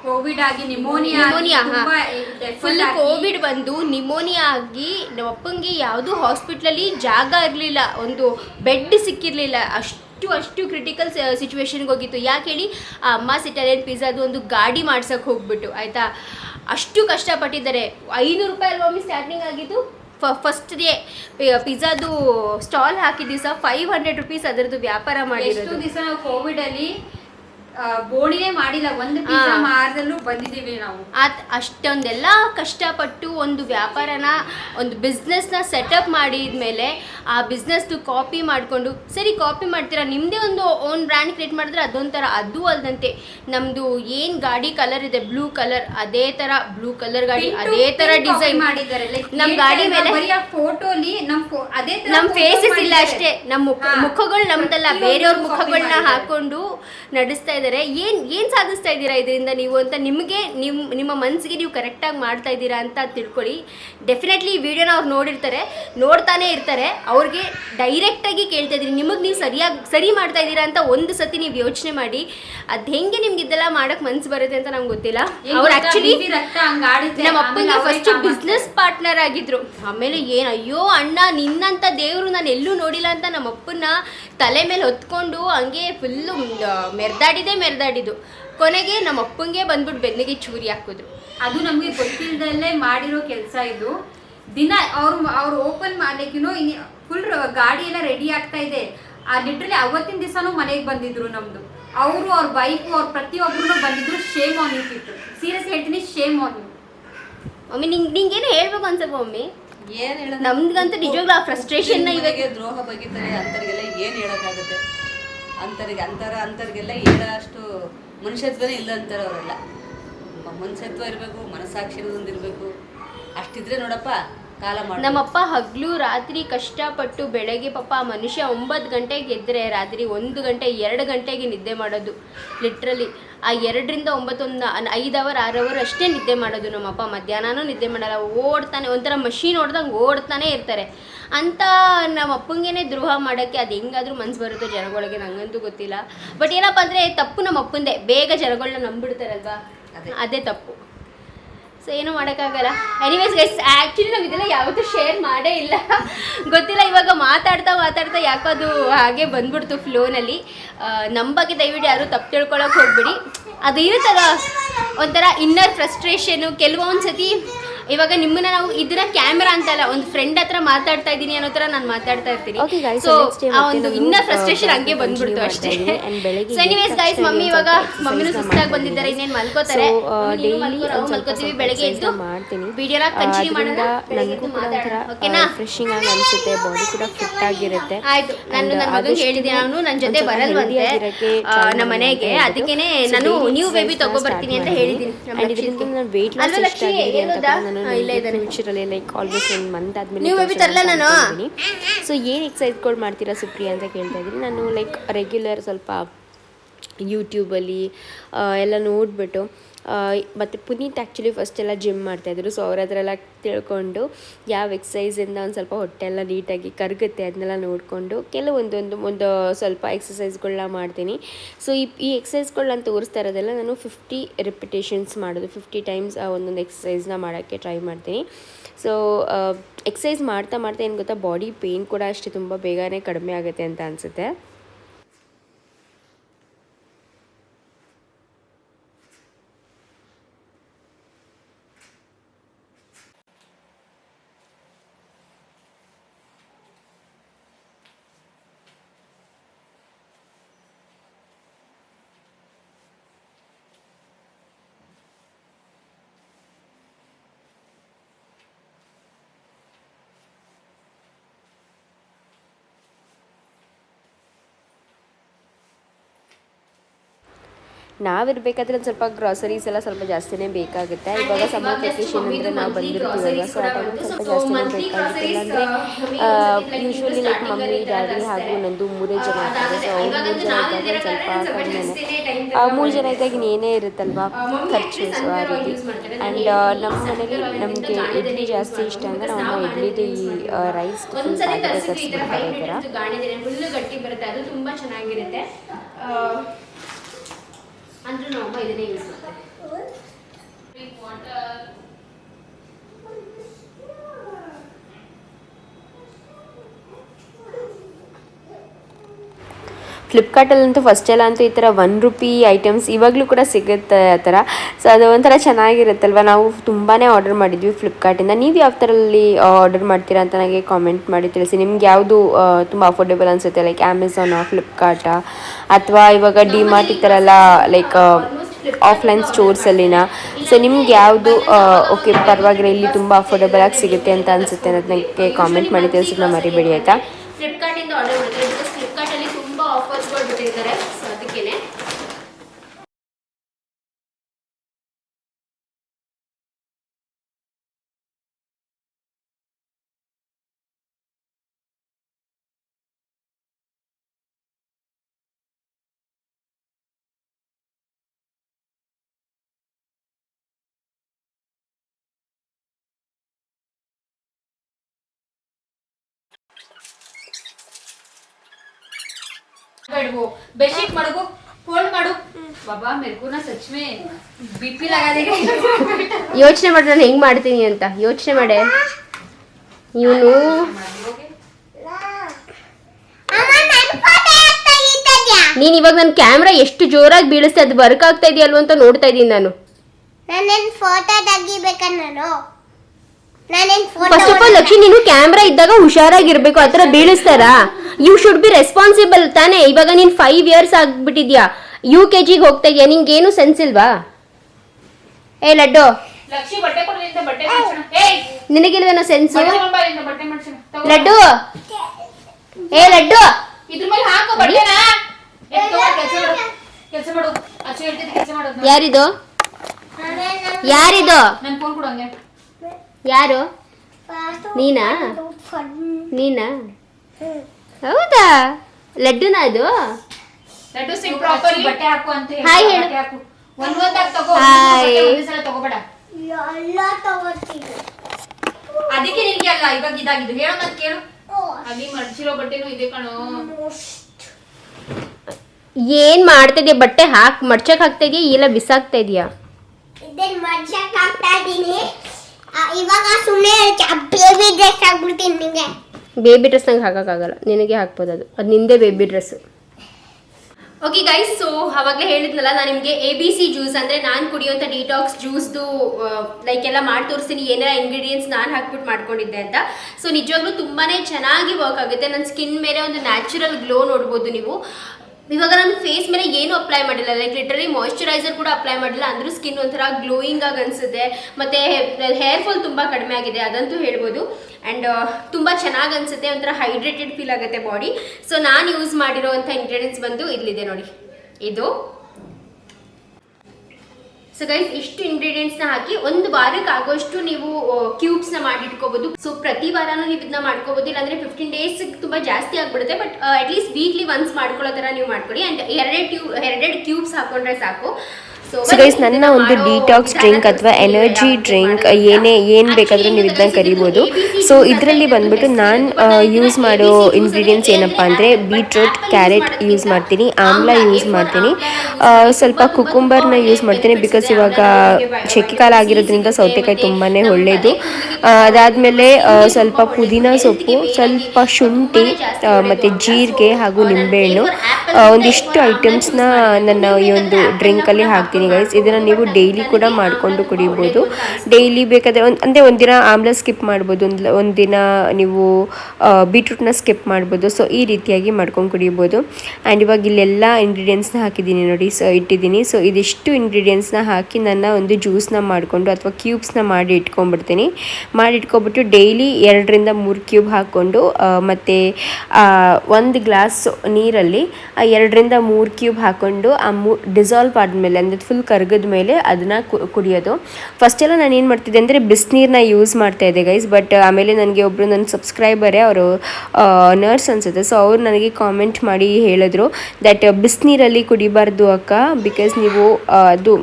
ಕೋವಿಡ್ ಆಗಿ ನಿಮೋನಿಯಾ ನಿಮೋನಿಯಾ ಫುಲ್ ಕೋವಿಡ್ ಬಂದು ನಿಮೋನಿಯಾ ಆಗಿ ನಮ್ಮ ಅಪ್ಪಂಗೆ ಯಾವುದು ಹಾಸ್ಪಿಟ್ಲಲ್ಲಿ ಜಾಗ ಇರಲಿಲ್ಲ ಒಂದು ಬೆಡ್ ಸಿಕ್ಕಿರಲಿಲ್ಲ. ಅಷ್ಟು ಅಷ್ಟು ಕ್ರಿಟಿಕಲ್ ಸಿಚುವೇಶನ್ಗೆ ಹೋಗಿತ್ತು. ಯಾಕೆ ಹೇಳಿ? ಆ ಅಮ್ಮಾಸ್ ಇಟಾಲಿಯನ್ ಪಿಜ್ಜಾದು ಒಂದು ಗಾಡಿ ಮಾಡ್ಸಕ್ಕೆ ಹೋಗ್ಬಿಟ್ಟು ಆಯ್ತಾ? ಅಷ್ಟು ಕಷ್ಟಪಟ್ಟಿದ್ದಾರೆ. ಐನೂರು ರೂಪಾಯಿ ಅಲ್ವ ಮಮ್ಮಿ ಸ್ಟಾರ್ಟಿಂಗ್ ಆಗಿದ್ದು ಫಸ್ಟ್ ಡೇ ಪಿಜ್ಜಾದು ಸ್ಟಾಲ್ ಹಾಕಿದ್ದೀವಿ ಸರ್. ಫೈವ್ ಹಂಡ್ರೆಡ್ ರುಪೀಸ್ ಅದರದ್ದು ವ್ಯಾಪಾರ ಎಷ್ಟು ಮಾಡಿರೋದು. ದಿವಸ ನಾವು ಕೋವಿಡ್ ಅಲ್ಲಿ ಆ, ಬೋಣಿನೇ ಮಾಡಿಲ್ಲ. ಒಂದು ಪಿಜ್ಜಾ. ಮಾರದಲ್ಲೂ ಬಂದಿದ್ದೀವಿ ನಾವು. ಆತ್ ಅಷ್ಟೊಂದೆಲ್ಲ ಕಷ್ಟಪಟ್ಟು ಒಂದು ವ್ಯಾಪಾರನ ಒಂದು ಬಿಸ್ನೆಸ್ನ ಸೆಟಪ್ ಮಾಡಿದ್ಮೇಲೆ ಆ ಬಿಸ್ನೆಸ್ದು ಕಾಪಿ ಮಾಡಿಕೊಂಡು ಸರಿ ಕಾಪಿ ಮಾಡ್ತೀರಾ? ನಿಮ್ಮದೇ ಒಂದು ಓನ್ ಬ್ರ್ಯಾಂಡ್ ಕ್ರಿಯೇಟ್ ಮಾಡಿದ್ರೆ ಅದೊಂಥರ ಅದು ಅಲ್ದಂತೆ. ನಮ್ಮದು ಏನು ಗಾಡಿ ಕಲರ್ ಇದೆ ಬ್ಲೂ ಕಲರ್ ಅದೇ ಥರ ಬ್ಲೂ ಕಲರ್ ಗಾಡಿ ಅದೇ ಥರ ಡಿಸೈನ್ ಮಾಡಿದ್ದಾರೆ. ನಮ್ಮ ನಮ್ ಗಾಡಿ ಮೇಲೆ- ಫೋಟೋಲಿ ನಮ್ ಅದೇ ತರ ನಮ್ಮ ಫೇಸಸ್ ಇಲ್ಲ ಅಷ್ಟೇ. ನಮ್ಮ ಮುಖ ಮುಖಗಳು ನಮ್ದಲ್ಲ. ಬೇರೆಯವ್ರ ಮುಖಗಳನ್ನ ಹಾಕೊಂಡು ನಡೆಸ್ತಾ ಇದ್ದಾರೆ. ಏನ್ ಏನ್ ಸಾಧಿಸ್ತಾ ಇದ್ದೀರಾ ಇದರಿಂದ ನೀವು ಅಂತ ನಿಮಗೆ ನಿಮ್ ನಿಮ್ಮ ಮನಸ್ಸಿಗೆ ನೀವು ಕರೆಕ್ಟಾಗಿ ಮಾಡ್ತಾ ಇದ್ದೀರಾ ಅಂತ ತಿಳ್ಕೊಳ್ಳಿ. ಡೆಫಿನೆಟ್ಲಿ ಈ ವಿಡಿಯೋನ ಅವ್ರು ನೋಡಿರ್ತಾರೆ ನೋಡ್ತಾನೆ ಇರ್ತಾರೆ. ಅವ್ರಿಗೆ ಡೈರೆಕ್ಟಾಗಿ ಕೇಳ್ತಾ ಇದ್ದೀರಿ ನಿಮಗೆ ನೀವು ಸರಿಯಾಗಿ ಸರಿ ಮಾಡ್ತಾ ಇದ್ದೀರಾ ಅಂತ ಒಂದು ಸತಿ ನೀವು ಯೋಚನೆ ಮಾಡಿ. ಅದ್ ಹೆಂಗೆ ನಿಮ್ಗೆ ಇದೆಲ್ಲ ಮಾಡಕ್ ಮನ್ಸು ಬರುತ್ತೆ ಅಂತ ನಮ್ಗೆ ಗೊತ್ತಿಲ್ಲ. ಅವ್ರು? ಆಕ್ಚುಲಿ. ನಮ್ಮ ಅಪ್ಪಂಗೆ ಫಸ್ಟ್ ಬಿಸ್ನೆಸ್ ಪಾರ್ಟ್ನರ್ ಆಗಿದ್ರು. ಆಮೇಲೆ ಏನು ಅಯ್ಯೋ ಅಣ್ಣ ನಿನ್ನಂತ ದೇವರು ನಾನು ಎಲ್ಲೂ ನೋಡಿಲ್ಲ ಅಂತ ನಮ್ಮ ಅಪ್ಪನ ತಲೆ ಮೇಲೆ ಹೊತ್ಕೊಂಡು ಹಂಗೆ ಫುಲ್ಲು ಮೆರ್ದಾಡಿದೆ. ಮೆರ್ದಾಡಿದ್ದು ಕೊನೆಗೆ ನಮ್ಮ ಅಪ್ಪಂಗೆ ಬಂದ್ಬಿಟ್ಟು ಬೆನ್ನಿಗೆ ಚೂರಿ ಹಾಕಿದ್ರು. ಅದು ನಮಗೆ ಗೊತ್ತಿಲ್ಲದಲ್ಲೇ ಮಾಡಿರೋ ಕೆಲಸ ಇದು. ದಿನ ಅವ್ರು ಅವ್ರು ಓಪನ್ ಮಾಡ್ಲಿಕ್ಕಿನೋ ಫುಲ್ ಗಾಡಿ ಎಲ್ಲ ರೆಡಿ ಆಗ್ತಾ ಇದೆ. ಆ ಲಿಟ್ರಲಿ ಅವತ್ತಿನ ದಿವಸನೂ ಮನೆಗೆ ಬಂದಿದ್ರು ನಮ್ದು. ಅವರು ಅವ್ರ ವೈಫ್ ಅವ್ರ ಪ್ರತಿಯೊಬ್ಬರು ಬಂದಿದ್ರು ಶೇಮ್ ಆನ್ ಇಟ್ಟಿತ್ತು ಸೀರಿಯಸ್ ಹೇಳ್ತೀನಿ ಶೇಮ್ ಆನ್ ಯು ಮಮ್ಮಿ ನಿಂಗೆ ನಿಂಗೇನು ಹೇಳ್ಬೇಕು ಅನ್ಸಪ್ಪ ಮಮ್ಮಿ? ಏನ್ ಹೇಳೋದು? ನಮ್ಗಂತೂ ನಿಜವಾಗ್ಲೂ ಆ ಫ್ರಸ್ಟ್ರೇಷನ್ ಇವಾಗ- ದ್ರೋಹ ಬಗೆತಾರೆ ಅಂತರಿಗೆಲ್ಲ ಏನ್ ಹೇಳಕ್ಕಾಗುತ್ತೆ? ಅಂತರಿಗೆ, ಅಂತರ, ಅಂತರಿಗೆಲ್ಲ ಹೇಳೋಷ್ಟು ಮನುಷ್ಯತ್ವನೇ ಇಲ್ಲ ಅಂತಾರೆ ಅವರೆಲ್ಲ ಮನುಷ್ಯತ್ವ ಇರಬೇಕು ಮನಸ್ಸಾಕ್ಷಿ ಇರಬೇಕು. ಅಷ್ಟಿದ್ರೆ ನೋಡಪ್ಪ, ಕಾಲ ನಮ್ಮಪ್ಪ ಹಗ್ಲು ರಾತ್ರಿ ಕಷ್ಟಪಟ್ಟು ಬೆಳಗ್ಗೆ ಪಾಪ ಮನುಷ್ಯ ಒಂಬತ್ತು ಗಂಟೆಗೆ ಎದ್ದರೆ ರಾತ್ರಿ ಒಂದು ಗಂಟೆ, ಎರಡು ಗಂಟೆಗೆ ನಿದ್ದೆ ಮಾಡೋದು. ಲಿಟ್ರಲಿ ಆ ಎರಡರಿಂದ ಒಂಬತ್ತೊಂದು ಐದು ಅವರ್ ಆರು ಅವರ್ ಅಷ್ಟೇ ನಿದ್ದೆ ಮಾಡೋದು ನಮ್ಮಪ್ಪ ಮಧ್ಯಾಹ್ನನೂ ನಿದ್ದೆ ಮಾಡಲ್ಲ ಓಡ್ತಾನೆ ಒಂಥರ ಮಷೀನ್ ಓಡ್ದಂಗೆ ಓಡ್ತಾನೆ ಇರ್ತಾರೆ. ಅಂತ ನಮ್ಮ ಅಪ್ಪಂಗೇನೆ ದ್ರೋಹ ಮಾಡೋಕ್ಕೆ ಅದು ಹೆಂಗಾದರೂ ಮನ್ಸು ಬರುತ್ತೋ ಜನಗಳಿಗೆ ನಂಗಂತೂ ಗೊತ್ತಿಲ್ಲ. ಬಟ್ ಏನಪ್ಪ ಅಂದರೆ ತಪ್ಪು ನಮ್ಮ ಅಪ್ಪಂದೇ. ಬೇಗ ಜನಗಳನ್ನ ನಂಬಿಡ್ತಾರಲ್ವಾ. ಅದೇ ತಪ್ಪು. ಸೊ ಏನು ಮಾಡೋಕ್ಕಾಗಲ್ಲ. ಎನಿವೇಸ್ ಗೈಸ್ ಆ್ಯಕ್ಚುಲಿ ನಾವು ಇದೆಲ್ಲ ಯಾವತ್ತೂ ಶೇರ್ ಮಾಡೇ ಇಲ್ಲ. ಗೊತ್ತಿಲ್ಲ, ಇವಾಗ ಮಾತಾಡ್ತಾ ಮಾತಾಡ್ತಾ ಯಾಕೋ ಅದು ಹಾಗೆ ಬಂದ್ಬಿಡ್ತು ಫ್ಲೋನಲ್ಲಿ ನಮ್ಮ ಬಗ್ಗೆ ದಯವಿಟ್ಟು ಯಾರು ತಪ್ಪು ತಿಳ್ಕೊಳಕ್ಕೆ ಹೋಗ್ಬಿಡಿ. ಅದು ಇರುತ್ತಲ್ಲ, ಒಂಥರ ಇನ್ನರ್ ಫ್ರಸ್ಟ್ರೇಷನು ಕೆಲವೊಂದು ಸತಿ ಇವಾಗ ನಿಮ್ಮನ್ನ ನಾವು ಇದನ್ನ ಕ್ಯಾಮ್ರಾ ಅಂತಲ್ಲ ಒಂದು ಫ್ರೆಂಡ್ ಹತ್ರ ಮಾತಾಡ್ತಾ ಇದ್ದೀನಿ ಅನ್ನೋ ತರ ನಾನು ಮಾತಾಡ್ತಾ ಇರ್ತೀನಿ. ಸೊ ಆ ಒಂದು ಇನ್ನ ಫ್ರಸ್ಟ್ರೇಷನ್ ಹಂಗೆ ಬಂದ್ಬಿಡ್ತು ಅಷ್ಟೇ. ಸೊ ಎನಿವೇಸ್ ಗೈಸ್ ಮಮ್ಮಿ ಇವಾಗ ಮಮ್ಮಿನು ಸುಸ್ತಾಗಿ ಬಂದಿದ್ದಾರೆ ಇನ್ನೇನ್ ಮಲ್ಕೋತಾರೆ? ಮಲ್ಕೋತೀವಿ ಬೆಳಗ್ಗೆ ಎದ್ದು ವಿಡಿಯೋನ ಕಂಟಿನ್ಯೂ ಮಾಡೋಣ. ನನಗೂ ಒಂಥರ ಓಕೆನಾ ಫ್ರೆಶಿಂಗ್ ಆಗಿ ಅನಿಸುತ್ತೆ ಬಾಡಿ ಕೂಡ ಫಿಟ್ ಆಗಿರುತ್ತೆ. ಆಯ್ತು. ನಾನು ನನ್ನ ಮಗನಿಗೆ ಆದಷ್ಟು ಹೇಳಿದೆ ಅವನು ನನ್ನ ಜೊತೆ ಬರಲ್ವಂತೆ. ನಮ್ಮ ಮನೆಗೆ. ಅಂತ ಅದಕ್ಕೇನೆ ನಾನು ನ್ಯೂ ಬೇಬಿ ತಗೋ ಬರ್ತೀನಿ ಅಂತ ಹೇಳಿದೀನಿ ಹೇಳಿದ್ದೀನಿ. ಇದರಿಂದ ರಕ್ಷಿತ್ಗೆ. ನಾನು weight loss ಅಲ್ವಾ ಎಷ್ಟು ಲಕ್ಷಿ? ಅಂತ ಎಲ್ಲೋದ? ಕೂಡ ನಾನು ಹಾ, ಇಲ್ಲೇ ಇದ್ದಾನೆ. ಫ್ಯೂಚರಲ್ಲಿ ಲೈಕ್ ಆಲ್ವೇಸ್ ಒಂದು ಮಂತ್ ಆದ್ಮೇಲೆ ನಾನು? ಸೊ ಏನು ಮಾಡ್ತೀರಾ ಸುಪ್ರಿಯಾ ಅಂತ ಕೇಳ್ತಾ ಇದ್ದೀನಿ ನಾನು ಲೈಕ್ ರೆಗ್ಯುಲರ್ ಸ್ವಲ್ಪ ಯೂಟ್ಯೂಬಲ್ಲಿ ಎಲ್ಲ ನೋಡಿಬಿಟ್ಟು ಮತ್ತು ಪುನೀತ್ ಆ್ಯಕ್ಚುಲಿ ಫಸ್ಟ್ ಎಲ್ಲ ಜಿಮ್ ಮಾಡ್ತಾಯಿದ್ರು ಸೊ ಅವ್ರ ಹತ್ರ ತಿಳ್ಕೊಂಡು, ಯಾವ ಎಕ್ಸಸೈಸಿಂದ ಒಂದು ಸ್ವಲ್ಪ ಹೊಟ್ಟೆ ಎಲ್ಲ ನೀಟಾಗಿ ಕರಗುತ್ತೆ ಅದನ್ನೆಲ್ಲ ನೋಡಿಕೊಂಡು ಕೆಲವೊಂದೊಂದು ಒಂದು ಸ್ವಲ್ಪ ಎಕ್ಸಸೈಸ್ಗಳನ್ನ ಮಾಡ್ತೀನಿ. ಸೊ ಈ ಈ ಎಕ್ಸಸೈಸ್ಗಳನ್ನ ತೋರಿಸ್ತಾ ಇರೋದೆಲ್ಲ ನಾನು ಫಿಫ್ಟಿ ರೆಪಿಟೇಷನ್ಸ್ ಮಾಡೋದು. ಫಿಫ್ಟಿ ಟೈಮ್ಸ್ ಒಂದೊಂದು ಎಕ್ಸಸೈಸ್ನ ಮಾಡೋಕ್ಕೆ ಟ್ರೈ ಮಾಡ್ತೀನಿ. ಸೊ ಎಕ್ಸಸೈಸ್ ಮಾಡ್ತಾ ಮಾಡ್ತಾ ಏನು ಗೊತ್ತಾ ಬಾಡಿ ಪೇಯ್ನ್ ಕೂಡ ಅಷ್ಟೇ ತುಂಬ ಬೇಗನೆ ಕಡಿಮೆ ಆಗುತ್ತೆ ಅಂತ ಅನಿಸುತ್ತೆ. ನಾವಿರ್ಬೇಕಾದ್ರೆ ಒಂದು ಸ್ವಲ್ಪ ಗ್ರಾಸರೀಸ್ ಎಲ್ಲ ಸ್ವಲ್ಪ ಜಾಸ್ತಿನೇ ಬೇಕಾಗುತ್ತೆ. ಇವಾಗ ಸಮ್ಮರ್ ವೆಕೇಶನ್ ಅಂದರೆ ನಾವು ಬಂದಿರ್ತೀವಲ್ಲ ಸೊ ಆ ಸ್ವಲ್ಪ ಜಾಸ್ತಿನೇ ಬೇಕಾಗುತ್ತೆ. ಅಂದರೆ ಯೂಶ್ವಲಿ ಲೈಕ್ ಮಮ್ಮಿ ಡ್ಯಾಡಿ ಹಾಗೂ ನಂದು ಮೂರೇ ಜನ ಇರ್ತಾರೆ ಸೊ ಅವ್ರು ಮೂರು ಜನ ಇದ್ದಾಗ ಸ್ವಲ್ಪ ಕಡಿಮೆನೆ ಆ ಮೂರು ಜನ ಇದ್ದಾಗ ಇನ್ನೇನೇ ಇರುತ್ತಲ್ವಾ? ಖರ್ಚು ಸೊ ಆ ರೀತಿ ಆ್ಯಂಡ್ ನಮ್ಮ ಮನೇಲಿ ನಮಗೆ ಇಡ್ಲಿ ಜಾಸ್ತಿ ಇಷ್ಟ ಅಂದರೆ ನಾವು ಇಡ್ಲಿದು ಈ ರೈಸ್ ಹುಲ್ಲು ಗಟ್ಟಿ ತರಿಸಿಬಿಟ್ಟಿದ್ರೆ ತರಿಸ್ಬಿಡ್ತಾರೆ ಈ ಥರ ಗಾಣಿದಿದೆ ಫುಲ್ಲು ಗಟ್ಟಿ ಬರುತ್ತೆ ಅದು ತುಂಬ ಚೆನ್ನಾಗಿರುತ್ತೆ ಅಂದ್ರೂ ನಮ್ಮ ಇದನ್ನೇ ಯೂಸ್ ಮಾಡ್ತಾರೆ ಫ್ಲಿಪ್ಕಾರ್ಟಲ್ಲಂತೂ ಎಲ್ಲ ಅಂತೂ ಈ ಥರ ಒನ್ ರುಪಿ ಐಟಮ್ಸ್ ಇವಾಗಲೂ ಕೂಡ ಸಿಗುತ್ತೆ ಆ ಥರ. ಸೊ ಅದು ಒಂಥರ ಚೆನ್ನಾಗಿರುತ್ತಲ್ವ? ನಾವು ತುಂಬಾ ಆರ್ಡರ್ ಮಾಡಿದ್ವಿ ಫ್ಲಿಪ್ಕಾರ್ಟಿಂದ. ನೀವು ಯಾವ ಥರಲ್ಲಿ ಆರ್ಡರ್ ಮಾಡ್ತೀರಾ ಅಂತ ನನಗೆ ಕಾಮೆಂಟ್ ಮಾಡಿ ತಿಳಿಸಿ. ನಿಮ್ಗೆ ಯಾವುದು ತುಂಬ ಅಫೋರ್ಡೆಬಲ್ ಅನಿಸುತ್ತೆ? ಲೈಕ್ ಅಮೆಝಾನ ಫ್ಲಿಪ್ಕಾರ್ಟಾ ಅಥವಾ ಇವಾಗ ಡಿಮಾರ್ಟ್ ಈ ಥರ ಎಲ್ಲ ಲೈಕ್ ಆಫ್ಲೈನ್ ಸ್ಟೋರ್ಸಲ್ಲಿನ ಸೊ ನಿಮ್ಗೆ ಯಾವುದು ಓಕೆ ಪರವಾಗಿಲ್ಲ, ಇಲ್ಲಿ ತುಂಬ ಅಫೋರ್ಡೆಬಲ್ ಆಗಿ ಸಿಗುತ್ತೆ ಅಂತ ಅನಿಸುತ್ತೆ ಅನ್ನೋದು ನನಗೆ ಕಾಮೆಂಟ್ ಮಾಡಿ ತಿಳಿಸಿದ್ನ ಮರಿಬೇಡಿ, ಆಯಿತಾ? ಫ್ಲಿಪ್ಕಾರ್ಟಿಂದ ಆರ್ಡರ್ 4, 3. बेडशीट मड़गो फोल्ड मारो बाबा मेरे को ना सच में बीपी लगा देगा ಯೋಚನೆ ಮಾಡಿ ನಾನು ಹೆಂಗೆ ಮಾಡ್ತೀನಿ ಅಂತ ಯೋಚನೆ ಮಾಡೆ ಇವನು ನೀನು ಇವಾಗ ನನ್ನ ಕ್ಯಾಮ್ರಾ ಎಷ್ಟು ಜೋರಾಗಿ ಬೀಳಿಸ್ತೆ ಅದು ವರ್ಕ್ ಆಗ್ತಾ ಇದೆಯಲ್ವ ಅಂತ ನೋಡ್ತಾ ಇದ್ದೀನಿ ನಾನು ನಾನೇನು ಫೋಟೋ ತೆಗಿಬೇಕಾ ನಾನು ನಾನೇನ್ ಫಸ್ಟ್ ಆಫ್ ಆಲ್ ಲಕ್ಷ್ಮಿ ನೀನು ಕ್ಯಾಮ್ರಾ ಇದ್ದಾಗ ಹುಷಾರಾಗಿರ್ಬೇಕು. ಆತರ ಥರ ಬೀಳಿಸ್ತಾರಾ? ಯು ಶುಡ್ ಬಿ ರೆಸ್ಪಾನ್ಸಿಬಲ್ ತಾನೇ. ಇವಾಗ ನೀನ್ ಫೈವ್ ಇಯರ್ಸ್ ಆಗ್ಬಿಟ್ಟಿದ್ಯಾ? ಯು ಕೆ ಜಿಗೆ ಹೋಗ್ತಾ ನಿಂಗೆ ಏನು ಸೆನ್ಸ್ ಇಲ್ವಾ? ಏ ಲಡ್ಡು. ನಿನಗಿಲ್ವೇನೋ ಸೆನ್ಸ್. ಲಡ್ಡು. ಏ ಲಡ್ಡು. ಇದ್ರ ಮೇಲೆ ಹಾಕು ಬಟ್ಟೆನ. ಕೆಲಸ ಮಾಡು. ಕೆಲಸ ಮಾಡು. ಅಚ್ಚು ಹೇಳ್ತಿದ್ದೆ ಕೆಲಸ ಮಾಡೋದು ಯಾರಿದು? ಯಾರಿದು? ಯಾರು? ನೀನಾ? ನೀನಾ? ಹೌದಾ? ಲಡ್ಡುನಾ ಅದು? ಲಡ್ಡು ಸಿಂಗ್ ಪ್ರಾಪರ್ಲಿ ಬಟ್ಟೆ ಹಾಕು ಅಂತ ಹೇಳಿ. ಹಾಯ್ ಹೇಳು. ಬಟ್ಟೆ ಹಾಕು. ಒಂದ್ ಒಂದಾಗ ತಗೋ ಹಾಯ್. ಒಂದೇ ಸಲ ತಗೋಬೇಡ. ಎಲ್ಲ ತಗೋತೀನಿ. ಅದಕ್ಕೆ ನಿನ್ಗೆ ಅಲ್ಲ ಇವಾಗ ಇದಾಗಿದ್ದು. ಹೇಳೋ ಮತ್ತೆ ಕೇಳು. ಅಲ್ಲಿ ಮಡ್ಚಿರೋ ಬಟ್ಟೆನೂ ಇದೆ ಕಣೋ. ಏನ್ ಮಾಡ್ತಾ ಇದೀಯ ಬಟ್ಟೆ ಹಾಕ್ ಮಡ್ಚಕ್ ಹಾಕ್ತಾ ಇದೀಯ ಇಲ್ಲ ಬಿಸಾಕ್ತಾ ಇದೆಯಾ ಇದನ್ನ ಮಡ್ಸಕ್ ಹಾಕ್ತಾ ಇದೀನಿ? ಇವಾಗ ಸುಮ್ಮನೆ ಬೇಬಿ ಡ್ರೆಸ್ ಹಾಕ್ಬಿಡ್ತೀನಿ ನಿಮಗೆ ಬೇಬಿ ಡ್ರೆಸ್ ನಂಗೆ ಹಾಕೋಕ್ಕಾಗಲ್ಲ. ನಿನಗೆ ಹಾಕ್ಬೋದು ಅದು. ಅದು ನಿಂದೇ baby dress okay guys so ಅವಾಗಲೇ ಹೇಳಿದ್ನಲ್ಲ ನಾನು ನಿಮಗೆ ಎ ಬಿ ಸಿ ಜ್ಯೂಸ್ ಅಂದರೆ ನಾನು ಕುಡಿಯೋಂಥ ಡಿಟಾಕ್ಸ್ ಜ್ಯೂಸ್ದು ಲೈಕ್ ಎಲ್ಲ ಮಾಡಿ ತೋರಿಸ್ತೀನಿ ಏನೆಲ್ಲ ಇಂಗ್ರೀಡಿಯೆಂಟ್ಸ್ ನಾನು ಹಾಕ್ಬಿಟ್ಟು ಮಾಡ್ಕೊಂಡಿದ್ದೆ ಅಂತ. ಸೊ ನಿಜವಾಗ್ಲೂ ತುಂಬಾ ಚೆನ್ನಾಗಿ ವರ್ಕ್ ಆಗುತ್ತೆ. ನನ್ನ ಸ್ಕಿನ್ ಮೇಲೆ ಒಂದು ನ್ಯಾಚುರಲ್ ಗ್ಲೋ ನೋಡ್ಬೋದು ನೀವು. ಇವಾಗ ನಾನು ಫೇಸ್ ಮೇಲೆ ಏನು ಅಪ್ಲೈ ಮಾಡಿಲ್ಲ. ಲೈಕ್ ಲಿಟರಲಿ ಮಾಯಿಶ್ಚರೈಸರ್ ಕೂಡ ಅಪ್ಲೈ ಮಾಡಿಲ್ಲ. ಅಂದರೂ ಸ್ಕಿನ್ ಒಂಥರ ಗ್ಲೋಯಿಂಗ್ ಆಗಿ ಅನಿಸುತ್ತೆ. ಮತ್ತು ಹೇರ್ ಫಾಲ್ ತುಂಬ ಕಡಿಮೆ ಆಗಿದೆ. ಅದಂತೂ ಹೇಳ್ಬೋದು. ಆ್ಯಂಡ್ ತುಂಬ ಚೆನ್ನಾಗಿ ಅನಿಸುತ್ತೆ. ಒಂಥರ ಹೈಡ್ರೇಟೆಡ್ ಫೀಲ್ ಆಗುತ್ತೆ ಬಾಡಿ ಸೊ ನಾನು ಯೂಸ್ ಮಾಡಿರೋವಂಥ ಇಂಗ್ರೀಡಿಯೆಂಟ್ಸ್ ಬಂದು ಇಲ್ಲಿದೆ ನೋಡಿ. ಇದು. ಸೊ ಗೈಸ್ ಇಷ್ಟು ಇಂಗ್ರೀಡಿಯೆಂಟ್ಸ್ನ ಹಾಕಿ ಒಂದು ವಾರಕ್ಕೆ ಆಗೋಷ್ಟು ನೀವು ಕ್ಯೂಬ್ಸ್ನ ಮಾಡಿಟ್ಕೋಬಹುದು ಸೊ ಪ್ರತಿ ವಾರನೂ ನೀವು ಇದನ್ನ ಮಾಡ್ಕೋಬಹುದು ಇಲ್ಲಾಂದ್ರೆ ಫಿಫ್ಟೀನ್ ಡೇಸ್ ತುಂಬಾ ಜಾಸ್ತಿ ಆಗ್ಬಿಡುತ್ತೆ. ಬಟ್ ಅಟ್ಲೀಸ್ಟ್ ವೀಕ್ಲಿ ಒನ್ಸ್ ಮಾಡ್ಕೊಳ್ಳೋ ತರ ನೀವು ಮಾಡ್ಕೊಳ್ಳಿ. ಅಂಡ್ ಎರಡೇ ಟ್ಯೂ ಎರಡೆರಡು ಕ್ಯೂಬ್ಸ್ ಹಾಕೊಂಡ್ರೆ ಸಾಕು. ಸೊ ಗೈಸ್ ನನ್ನ ಒಂದು ಡಿಟಾಕ್ಸ್ ಡ್ರಿಂಕ್ ಅಥವಾ ಎನರ್ಜಿ ಡ್ರಿಂಕ್ ಏನೇ ಏನು ಬೇಕಾದರೂ ನೀವು ಇದನ್ನ ಕರಿಬೋದು. ಸೊ ಇದರಲ್ಲಿ ಬಂದ್ಬಿಟ್ಟು ನಾನು ಯೂಸ್ ಮಾಡೋ ಇಂಗ್ರೀಡಿಯೆಂಟ್ಸ್ ಏನಪ್ಪ ಅಂದರೆ ಬೀಟ್ರೂಟ್ ಕ್ಯಾರೆಟ್ ಯೂಸ್ ಮಾಡ್ತೀನಿ ಆಮ್ಲ ಯೂಸ್ ಮಾಡ್ತೀನಿ. ಸ್ವಲ್ಪ ಕುಕುಂಬರ್ನ ಯೂಸ್ ಮಾಡ್ತೀನಿ ಬಿಕಾಸ್ ಇವಾಗ ಕಾಲ ಆಗಿರೋದ್ರಿಂದ ಸೌತೆಕಾಯಿ ತುಂಬಾ ಒಳ್ಳೆಯದು ಅದಾದಮೇಲೆ ಸ್ವಲ್ಪ ಪುದೀನ ಸೊಪ್ಪು ಸ್ವಲ್ಪ ಶುಂಠಿ ಮತ್ತು ಜೀರಿಗೆ ಹಾಗೂ ನಿಂಬೆಹಣ್ಣು ಒಂದಿಷ್ಟು ಐಟಮ್ಸ್ನ ನನ್ನ ಈ ಒಂದು ಡ್ರಿಂಕಲ್ಲಿ ಹಾಕ್ತೀನಿ ಗೈಸ್ ಇದನ್ನು ನೀವು ಡೈಲಿ ಕೂಡ ಮಾಡಿಕೊಂಡು ಕುಡಿಬೋದು. ಡೈಲಿ ಬೇಕಾದರೆ ಒಂದು, ಅಂದರೆ ಒಂದಿನ ಆಮ್ಲ ಸ್ಕಿಪ್ ಮಾಡ್ಬೋದು. ಒಂದು ಒಂದಿನ ನೀವು ಬೀಟ್ರೂಟ್ನ ಸ್ಕಿಪ್ ಮಾಡ್ಬೋದು. ಸೊ ಈ ರೀತಿಯಾಗಿ ಮಾಡ್ಕೊಂಡು ಕುಡಿಬೋದು. ಆ್ಯಂಡ್ ಇವಾಗ ಇಲ್ಲೆಲ್ಲ ಇಂಗ್ರೀಡಿಯೆಂಟ್ಸ್ನ ಹಾಕಿದ್ದೀನಿ ನೋಡಿ ಸೊ ಇಟ್ಟಿದ್ದೀನಿ. ಸೊ ಇದಿಷ್ಟು ಇಂಗ್ರೀಡಿಯೆಂಟ್ಸ್ನ ಹಾಕಿ ನನ್ನ ಒಂದು ಜ್ಯೂಸ್ನ ಮಾಡಿಕೊಂಡು ಅಥವಾ ಕ್ಯೂಬ್ಸ್ನ ಮಾಡಿ ಇಟ್ಕೊಂಡ್ಬಿಡ್ತೀನಿ. ಮಾಡಿ ಇಟ್ಕೊಬಿಟ್ಟು ಡೈಲಿ ಎರಡರಿಂದ ಮೂರು ಕ್ಯೂಬ್ ಹಾಕ್ಕೊಂಡು ಮತ್ತು ಒಂದು ಗ್ಲಾಸ್ ನೀರಲ್ಲಿ ಎರಡರಿಂದ ಮೂರು ಕ್ಯೂಬ್ ಹಾಕ್ಕೊಂಡು, ಆ ಮೂ ಡಿಸಾಲ್ವ್ ಆದಮೇಲೆ, ಅಂದರೆ ಫುಲ್ ಕರಗದ ಮೇಲೆ ಅದನ್ನ ಕುಡಿಯೋದು. ಫಸ್ಟೆಲ್ಲ ನಾನು ಏನು ಮಾಡ್ತಿದ್ದೆ ಅಂದರೆ ಬಿಸಿನೀರನ್ನ ಯೂಸ್ ಮಾಡ್ತಾ ಇದ್ದೆ ಗೈಸ್ ಬಟ್ ಆಮೇಲೆ ನನಗೆ ಒಬ್ಬರು ನನ್ನ ಸಬ್ಸ್ಕ್ರೈಬರೇ ಅವರು ನರ್ಸ್ ಅನ್ಸುತ್ತೆ. ಸೊ ಅವ್ರು ನನಗೆ ಕಾಮೆಂಟ್ ಮಾಡಿ ಹೇಳಿದ್ರು ದ್ಯಾಟ್ ಬಿಸಿನೀರಲ್ಲಿ ಕುಡಿಬಾರ್ದು ಅಕ್ಕ ಬಿಕಾಸ್ ನೀವು ಅದು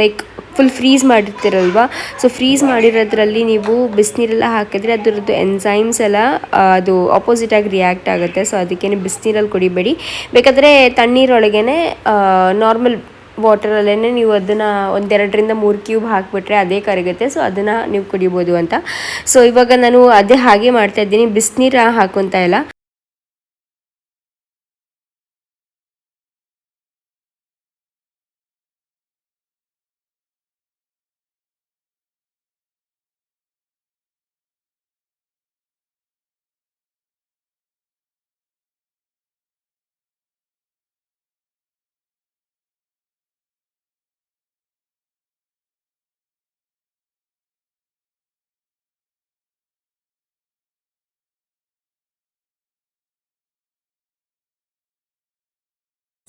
ಲೈಕ್ ಫುಲ್ ಫ್ರೀಸ್ ಮಾಡಿರ್ತೀರಲ್ವ? ಸೊ ಫ್ರೀಸ್ ಮಾಡಿರೋದ್ರಲ್ಲಿ ನೀವು ಬಿಸಿನೀರೆಲ್ಲ ಹಾಕಿದ್ರೆ ಅದರದ್ದು ಎನ್ಸೈಮ್ಸ್ ಎಲ್ಲ ಅದು ಆಪೋಸಿಟ್ ಆಗಿ ರಿಯಾಕ್ಟ್ ಆಗುತ್ತೆ. ಸೊ ಅದಕ್ಕೇ ಬಿಸಿನೀರಲ್ಲಿ ಕುಡಿಬೇಡಿ. ಬೇಕಾದರೆ ತಣ್ಣೀರೊಳಗೇ ನಾರ್ಮಲ್ ವಾಟರಲ್ಲೇ ನೀವು ಅದನ್ನು ಒಂದೆರಡರಿಂದ ಮೂರು ಕ್ಯೂಬ್ ಹಾಕಿಬಿಟ್ರೆ ಅದೇ ಕರಗುತ್ತೆ. ಸೊ ಅದನ್ನು ನೀವು ಕುಡಿಬೋದು ಅಂತ. ಸೊ ಇವಾಗ ನಾನು ಅದೇ ಹಾಗೆ ಮಾಡ್ತಾ ಇದ್ದೀನಿ. ಬಿಸಿನೀರು ಹಾಕೋಂತ ಇಲ್ಲ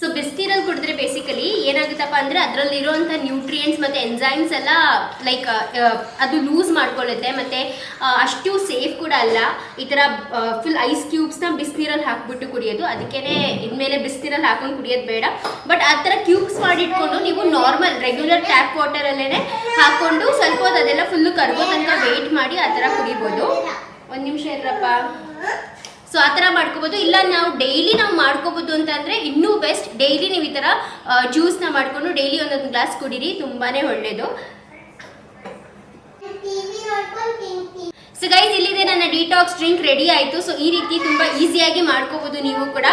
ಸೊ ಬಿಸಿನೀರಲ್ಲಿ ಕುಡಿದ್ರೆ ಬೇಸಿಕಲಿ ಏನಾಗುತ್ತಪ್ಪ ಅಂದರೆ ಅದರಲ್ಲಿ ಇರೋವಂಥ ನ್ಯೂಟ್ರಿಯೆಂಟ್ಸ್ ಮತ್ತು ಎನ್ಸೈಮ್ಸ್ ಎಲ್ಲ ಲೈಕ್ ಅದು ಲೂಸ್ ಮಾಡ್ಕೊಳ್ಳುತ್ತೆ. ಮತ್ತು ಅಷ್ಟು ಸೇಫ್ ಕೂಡ ಅಲ್ಲ. ಈ ಥರ ಫುಲ್ ಐಸ್ ಕ್ಯೂಬ್ಸ್ನ ಬಿಸಿನೀರಲ್ಲಿ ಹಾಕ್ಬಿಟ್ಟು ಕುಡಿಯೋದು. ಅದಕ್ಕೇ ಇನ್ಮೇಲೆ ಬಿಸಿನೀರಲ್ಲಿ ಹಾಕೊಂಡು ಕುಡಿಯೋದು ಬೇಡ. ಬಟ್ ಆ ಥರ ಕ್ಯೂಬ್ಸ್ ಮಾಡಿಟ್ಕೊಂಡು ನೀವು ನಾರ್ಮಲ್ ರೆಗ್ಯುಲರ್ ಟ್ಯಾಪ್ ವಾಟರಲ್ಲೇ ಹಾಕ್ಕೊಂಡು ಸ್ವಲ್ಪ ಹೊತ್ತು ಅದೆಲ್ಲ ಫುಲ್ಲು ಕರ್ಗೋ ತನಕ ವೆಯ್ಟ್ ಮಾಡಿ ಆ ಥರ ಕುಡಿಬೋದು. ಒಂದು ನಿಮಿಷ ಇರಪ್ಪ ಸೊ ಆ ಥರ ಮಾಡ್ಕೋಬೋದು. ಇಲ್ಲ, ನಾವು ಡೈಲಿ ನಾವು ಮಾಡ್ಕೋಬೋದು ಅಂತಂದರೆ ಇನ್ನೂ ಬೆಸ್ಟ್ ಡೈಲಿ ನೀವು ಈ ಥರ ಜ್ಯೂಸ್ನ ಮಾಡಿಕೊಂಡು ಡೈಲಿ ಒಂದೊಂದು ಗ್ಲಾಸ್ ಕುಡೀರಿ ತುಂಬಾ ಒಳ್ಳೆಯದು ಸೊ ಗೈಸ್ ಇಲ್ಲಿದೆ ನನ್ನ ಡಿಟಾಕ್ಸ್ ಡ್ರಿಂಕ್ ರೆಡಿ ಆಯಿತು. ಸೊ ಈ ರೀತಿ ತುಂಬ ಈಸಿಯಾಗಿ ಮಾಡ್ಕೋಬೋದು ನೀವು ಕೂಡ.